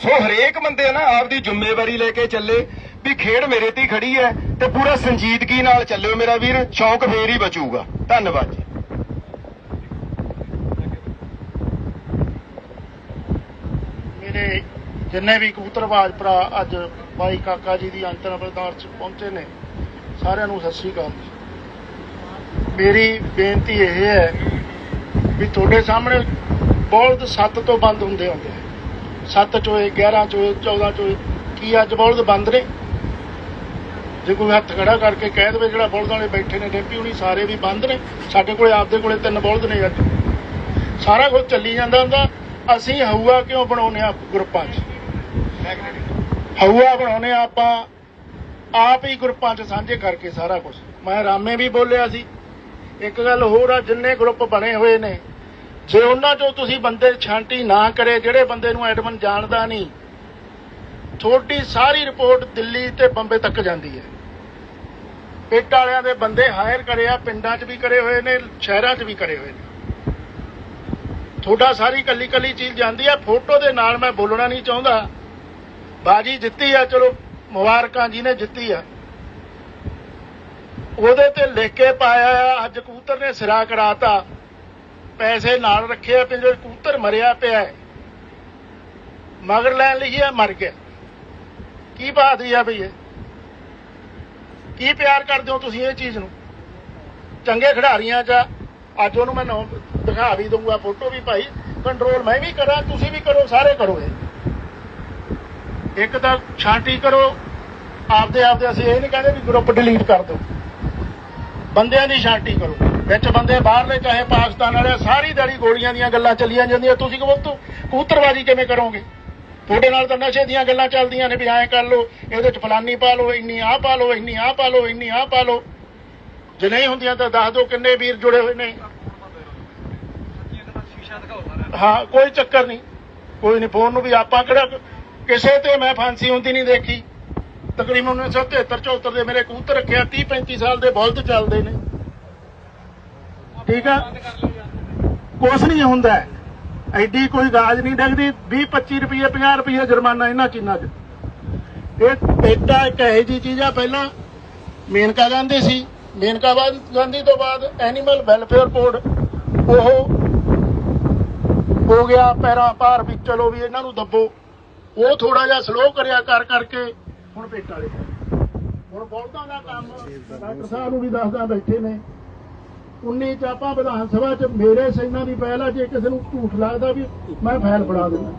ਸੋ ਹਰੇਕ ਬੰਦੇ ਨਾ ਆਪਦੀ ਜ਼ਿੰਮੇਵਾਰੀ ਲੈ ਕੇ ਚੱਲੇ, ਵੀ ਖੇਡ ਮੇਰੇ ਤੇ ਖੜੀ ਹੈ, ਤੇ ਪੂਰਾ ਸੰਜੀਦਗੀ ਨਾਲ ਚੱਲਿਓ ਮੇਰਾ ਵੀਰ, ਸ਼ੌਂਕ ਫੇਰ ਹੀ ਬਚੂਗਾ। ਧੰਨਵਾਦ ਜੀ। ਮੇਰੇ ਜਿੰਨੇ ਵੀ ਕਬੂਤਰਬਾਜ਼ ਭਰਾ ਅੱਜ ਬਾਈ ਕਾਕਾ ਜੀ ਦੀ ਅੰਤਰ ਅਵਤਾਰ ਚ ਪਹੁੰਚੇ ਨੇ, ਸਾਰਿਆਂ ਨੂੰ ਸਤਿ ਸ੍ਰੀ ਅਕਾਲ ਮੇਰੀ ਬੇਨਤੀ ਇਹ ਹੈ ਵੀ ਤੁਹਾਡੇ ਸਾਹਮਣੇ ਬੌਲਦ 7 ਤੋਂ ਬੰਦ ਹੁੰਦੇ ਹੁੰਦੇ ਆ। 7 ਚੋਏ 11 ਚੋਏ 14 ਚੋਏ ਕੀ ਅੱਜ ਬੌਲਦ ਬੰਦ ਨੇ? ਜੇ ਕੋਈ ਹੱਥ ਖੜਾ ਕਰਕੇ ਕਹਿ ਦੇਵੇ ਜਿਹੜਾ ਬੁਲਦ ਵਾਲੇ ਬੈਠੇ ਨੇ, ਡੈਂਪੀ ਹੁਣੀ ਸਾਰੇ ਵੀ ਬੰਦ ਨੇ, ਸਾਡੇ ਕੋਲੇ ਆਪਦੇ ਕੋਲੇ ਤਿੰਨ ਬੁਲਦ ਨੇ ਅੱਜ। ਸਾਰਾ ਕੁਝ ਚੱਲੀ ਜਾਂਦਾ ਹੁੰਦਾ, ਅਸੀਂ ਹਊਆ ਕਿਉਂ ਬਣਾਉਨੇ ਆ ਗਰੁੱਪਾਂ 'ਚ? ਹਊਆ ਬਣਾਉਨੇ ਆ ਆਪਾਂ, ਆਪ ਹੀ ਗਰੁੱਪਾਂ 'ਚ ਸਾਂਝੇ ਕਰਕੇ ਸਾਰਾ ਕੁਝ ਮੈਂ ਰਾਮੇ ਵੀ ਬੋਲਿਆ ਸੀ। ਇੱਕ ਗੱਲ ਹੋਰ ਆ, ਜਿੰਨੇ ਗਰੁੱਪ ਬਣੇ ਹੋਏ ਨੇ, ਜੇ ਉਹਨਾਂ 'ਚੋਂ ਤੁਸੀਂ ਬੰਦੇ ਛਾਂਟੀ ਨਾ ਕਰੇ, ਜਿਹੜੇ ਬੰਦੇ ਨੂੰ ਐਡਮਨ ਜਾਣਦਾ ਨਹੀਂ, ਤੁਹਾਡੀ ਸਾਰੀ ਰਿਪੋਰਟ ਦਿੱਲੀ ਤੇ ਬੰਬੇ ਤੱਕ ਜਾਂਦੀ ਹੈ। ਪਿੰਡ ਵਾਲਿਆਂ ਦੇ ਬੰਦੇ ਹਾਇਰ ਕਰੇ ਆ, ਪਿੰਡਾਂ 'ਚ ਵੀ ਕਰੇ ਹੋਏ ਨੇ, ਸ਼ਹਿਰਾਂ 'ਚ ਵੀ ਕਰੇ ਹੋਏ ਨੇ। ਤੁਹਾਡਾ ਸਾਰੀ ਕੱਲੀ ਕੱਲੀ ਚੀਜ਼ ਜਾਂਦੀ ਆ ਫੋਟੋ ਦੇ ਨਾਲ ਮੈਂ ਬੋਲਣਾ ਨਹੀਂ ਚਾਹੁੰਦਾ। ਬਾਜੀ ਜਿੱਤੀ ਆ, ਚਲੋ, ਮੁਬਾਰਕਾਂ ਜੀ ਨੇ ਜਿੱਤੀ ਆ। ਉਹਦੇ ਤੇ ਲਿਖ ਕੇ ਪਾਇਆ ਅੱਜ ਕਬੂਤਰ ਨੇ ਸਿਰਾ ਕਰਾਤਾ। ਪੈਸੇ ਨਾਲ ਰੱਖੇ ਆ ਕਬੂਤਰ ਮਰਿਆ ਪਿਆ ਮਗਰ ਲੈਣ ਲਈ ਆ ਮਰ ਗਿਆ। ਕੀ ਬਹਾਦਰੀ ਆ ਭਈ ਇਹ। ਕੀ ਪਿਆਰ ਕਰਦੇ ਹੋ ਤੁਸੀਂ ਇਹ ਚੀਜ਼ ਨੂੰ? ਚੰਗੇ ਖਿਡਾਰੀਆਂ 'ਚ ਅੱਜ ਉਹਨੂੰ ਮੈਂ ਦਿਖਾ ਵੀ ਦਊਂਗਾ, ਫੋਟੋ ਵੀ ਭਾਈ ਕੰਟਰੋਲ ਮੈਂ ਵੀ ਕਰਾਂ, ਤੁਸੀਂ ਵੀ ਕਰੋ, ਸਾਰੇ ਕਰੋ ਇਹ। ਇੱਕ ਤਾਂ ਛਾਂਟੀ ਕਰੋ, ਆਪਦੇ ਆਪਦੇ ਅਸੀਂ ਇਹ ਨਹੀਂ ਕਹਿੰਦੇ ਵੀ ਗਰੁੱਪ ਡਿਲੀਟ ਕਰ ਦਿਓ। ਬੰਦਿਆਂ ਦੀ ਛਾਂਟੀ ਕਰੋ। ਵਿੱਚ ਬੰਦੇ ਬਾਹਰਲੇ, ਚਾਹੇ ਪਾਕਿਸਤਾਨ ਵਾਲੇ, ਸਾਰੀ ਦਿਹਾੜੀ ਗੋਲੀਆਂ ਦੀਆਂ ਗੱਲਾਂ ਚੱਲੀਆਂ ਜਾਂਦੀਆਂ। ਤੁਸੀਂ ਕਬੂਤਰ ਕਿਵੇਂ ਕਰੋਗੇ? ਤੁਹਾਡੇ ਨਾਲ ਤਾਂ ਨਸ਼ੇ ਦੀਆਂ ਗੱਲਾਂ ਚੱਲਦੀਆਂ ਨੇ ਵੀ ਐਂ ਕਰ ਲਓ, ਇਹਦੇ ਚ ਫਲਾਨੀ ਪਾ ਲਓ, ਇੰਨੀ ਆਹ ਪਾ ਲਓ, ਇੰਨੀ ਆਹ ਪਾ ਲਓ, ਇੰਨੀ ਆਹ ਪਾ ਲਓ। ਜੇ ਨਹੀਂ ਹੁੰਦੀਆਂ ਤਾਂ ਦੱਸ ਦਿਓ ਕਿੰਨੇ ਵੀਰ ਜੁੜੇ ਹੋਏ ਨੇ। ਹਾਂ, ਕੋਈ ਚੱਕਰ ਨਹੀਂ। ਕੋਈ ਨਹੀਂ, ਫੋਨ ਨੂੰ ਵੀ ਆਪਾਂ ਕਿਹੜਾ ਕਿਸੇ ਤੇ ਮੈਂ ਫਾਂਸੀ ਹੁੰਦੀ ਨਹੀਂ ਦੇਖੀ। ਤਕਰੀਬਨ 1973 74 ਦੇ ਮੇਰੇ ਕਬੂਤਰ ਰੱਖਿਆ 30 35 ਸਾਲ ਦੇ ਬੁਲਦ ਚੱਲਦੇ ਨੇ। ਠੀਕ ਆ? ਕੁਛ ਨਹੀਂ ਹੁੰਦਾ। ਐਡੀ ਕੋਈ ਗਾਜ ਨਹੀਂ ਡਗਦੀ। 20 25 ਰੁਪਏ 50 ਰੁਪਏ ਜੁਰਮਾਨਾ ਇਹਨਾਂ ਚੀਜ਼ਾਂ 'ਚ। ਇਹ ਪੇਟਾ ਇੱਕ ਇਹੋ ਜੀ ਚੀਜ਼ ਆ, ਪਹਿਲਾਂ ਮੇਨਕਾ ਗਾਂਧੀ ਸੀ। ਮੇਨਕਾ ਗਾਂਧੀ ਤੋਂ ਬਾਅਦ ਐਨੀਮਲ ਵੈਲਫੇਅਰ ਬੋਰਡ ਉਹ ਹੋ ਗਿਆ, ਪੈਰਾਂ ਭਾਰ ਵੀ ਚਲੋ ਵੀ ਇਹਨਾਂ ਨੂੰ ਦੱਬੋ। ਉਹ ਥੋੜਾ ਜਿਹਾ ਸਲੋ ਕਰਿਆ ਕਰ ਕਰਕੇ ਹੁਣ ਪੇਟ ਵਾਲੇ ਹੁਣ ਬੋਲਦਾਂ ਦਾ ਕੰਮ ਡਾਕਟਰ ਸਾਹਿਬ ਨੂੰ ਵੀ ਦੱਸਦਾ ਬੈਠੇ ਨੇ। 19 ਚ ਆਪਾਂ ਵਿਧਾਨ ਸਭਾ ਚ ਮੇਰੇ ਸੈਨਾ ਦੀ ਪਹਿਲ ਆ, ਜੇ ਕਿਸੇ ਨੂੰ ਝੂਠ ਲੱਗਦਾ ਵੀ ਮੈਂ ਫਾਈਲ ਫੜਾ ਦਿੰਦਾ।